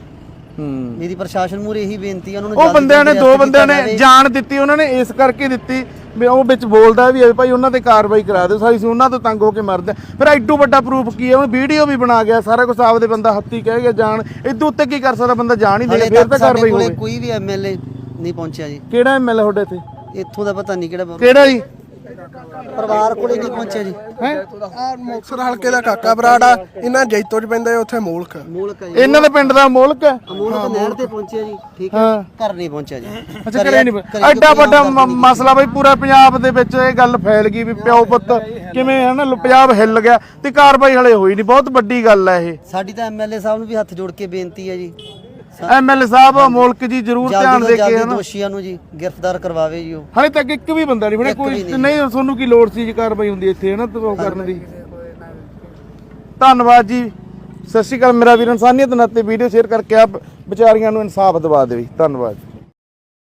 ਹੂੰ। ਮੇਰੀ ਪ੍ਰਸ਼ਾਸਨ ਮੂਰੇ ਇਹੀ ਬੇਨਤੀ ਹੈ ਉਹਨਾਂ ਨੂੰ ਉਹ ਬੰਦਿਆਂ ਨੇ ਦੋ ਬੰਦਿਆਂ ਨੇ। ਜਾਨ ਦਿੱਤੀ ਉਹਨਾਂ ਨੇ ਇਸ ਕਰਕੇ ਦਿੱਤੀ ਵੀ ਉਹ ਵਿੱਚ ਬੋਲਦਾ ਵੀ ਹੈ ਭਾਈ ਉਹਨਾਂ ਤੇ ਕਾਰਵਾਈ ਕਰਾ ਦਿਓ ਸਾਰੀ ਸੀ ਉਹਨਾਂ ਤੋਂ ਤੰਗ ਹੋ ਕੇ ਮਰਦੇ ਫਿਰ ਐਡੋ ਵੱਡਾ ਪ੍ਰੂਫ ਕੀ ਹੈ? ਉਹ ਵੀਡੀਓ ਵੀ ਬਣਾ ਗਿਆ ਸਾਰਾ ਕੁਝ ਆਪਦੇ ਬੰਦਾ ਹੱਥੀ ਕਹਿ ਗਿਆ ਜਾਨ ਇਦੋਂ ਉੱਤੇ ਕੀ ਕਰ ਸਕਦਾ ਬੰਦਾ ਜਾਨ ਹੀ ਦੇ ਫਿਰ ਤਾਂ ਕਾਰਵਾਈ ਹੋਵੇ। ਕੋਈ ਵੀ ਐਮਐਲਏ ਨਹੀਂ ਪਹੁੰਚਿਆ ਜੀ। ਕਿਹੜਾ ਐਮਐਲਏ ਤੁਹਾਡੇ ਇੱਥੇ? ਇੱਥੋਂ ਦਾ ਪਤਾ ਨਹੀਂ ਕਿਹੜਾ ਕਿਹੜਾ ਜੀ? ਪਰਿਵਾਰ ਕੋਲੇ ਨਹੀਂ ਪਹੁੰਚਿਆ ਜੀ। ਆ ਮੁਕਤਸਰ ਹਲਕੇ ਦਾ ਕਾਕਾ ਬਰਾੜ ਆ। ਇਹਨਾਂ ਜੈਤੋ ਚ ਪੈਂਦਾ ਹੈ, ਉੱਥੇ ਮੂਲਕ ਮੂਲਕ ਹੈ ਜੀ। ਇਹਨਾਂ ਦੇ ਪਿੰਡ ਦਾ ਮੁਲਕ ਹੈ? ਮੂਲਕ ਨਹਿਰ ਤੇ ਪਹੁੰਚਿਆ ਜੀ ਠੀਕ ਹੈ। ਹਾਂ। ਘਰ ਨਹੀਂ ਪਹੁੰਚਿਆ ਜੀ। ਅੱਛਾ ਕਰੇ ਨਹੀਂ ਘਰੇ ਐਡਾ ਵੱਡਾ ਮਸਲਾ ਬਈ ਪੂਰਾ ਪੰਜਾਬ ਦੇ ਵਿੱਚ ਇਹ ਗੱਲ ਫੈਲ ਗਈ ਵੀ ਪਿਓ ਪੁੱਤ ਕਿਵੇਂ ਹੈ ਨਾ ਪੰਜਾਬ ਹਿੱਲ ਗਿਆ ਤੇ ਕਾਰਵਾਈ ਹਲੇ ਹੋਈ ਨਹੀਂ ਬਹੁਤ ਵੱਡੀ ਗੱਲ ਹੈ ਇਹ। ਸਾਡੀ ਤਾਂ ਐਮਐਲਏ ਸਾਹਿਬ ਨੂੰ ਵੀ ਹੱਥ ਜੋੜ ਕੇ ਬੇਨਤੀ ਹੈ ਜੀ। ਐਮਐਲਏ ਸਾਹਿਬ ਮੁਲਕ ਜੀ ਜ਼ਰੂਰ ਧਿਆਨ ਦੇ ਕੇ ਹਨਾ ਦੋਸ਼ੀਆਂ ਨੂੰ ਜੀ ਗ੍ਰਿਫਤਾਰ ਕਰਵਾਵੇ ਜੀ ਉਹ। ਹਲੇ ਤੱਕ ਇੱਕ ਵੀ ਬੰਦਾ ਨਹੀਂ ਬਣਿਆ ਕੋਈ ਨਹੀਂ। ਤੁਹਾਨੂੰ ਕੀ ਲੋੜ ਸੀ ਜੀ ਕਾਰਵਾਈ ਹੁੰਦੀ ਇੱਥੇ ਹਨਾ ਤੇ ਉਹ ਕਰਨ ਦੀ? ਧੰਨਵਾਦ ਜੀ। ਸਤਿ ਸ਼੍ਰੀ ਅਕਾਲ ਮੇਰਾ ਵੀਰ ਇਨਸਾਨੀਅਤ ਨਾਤੇ ਵੀਡੀਓ ਸ਼ੇਅਰ ਕਰਕੇ ਆਪ ਵਿਚਾਰੀਆਂ ਨੂੰ ਇਨਸਾਫ ਦਿਵਾ ਦੇਵੀ। ਧੰਨਵਾਦ।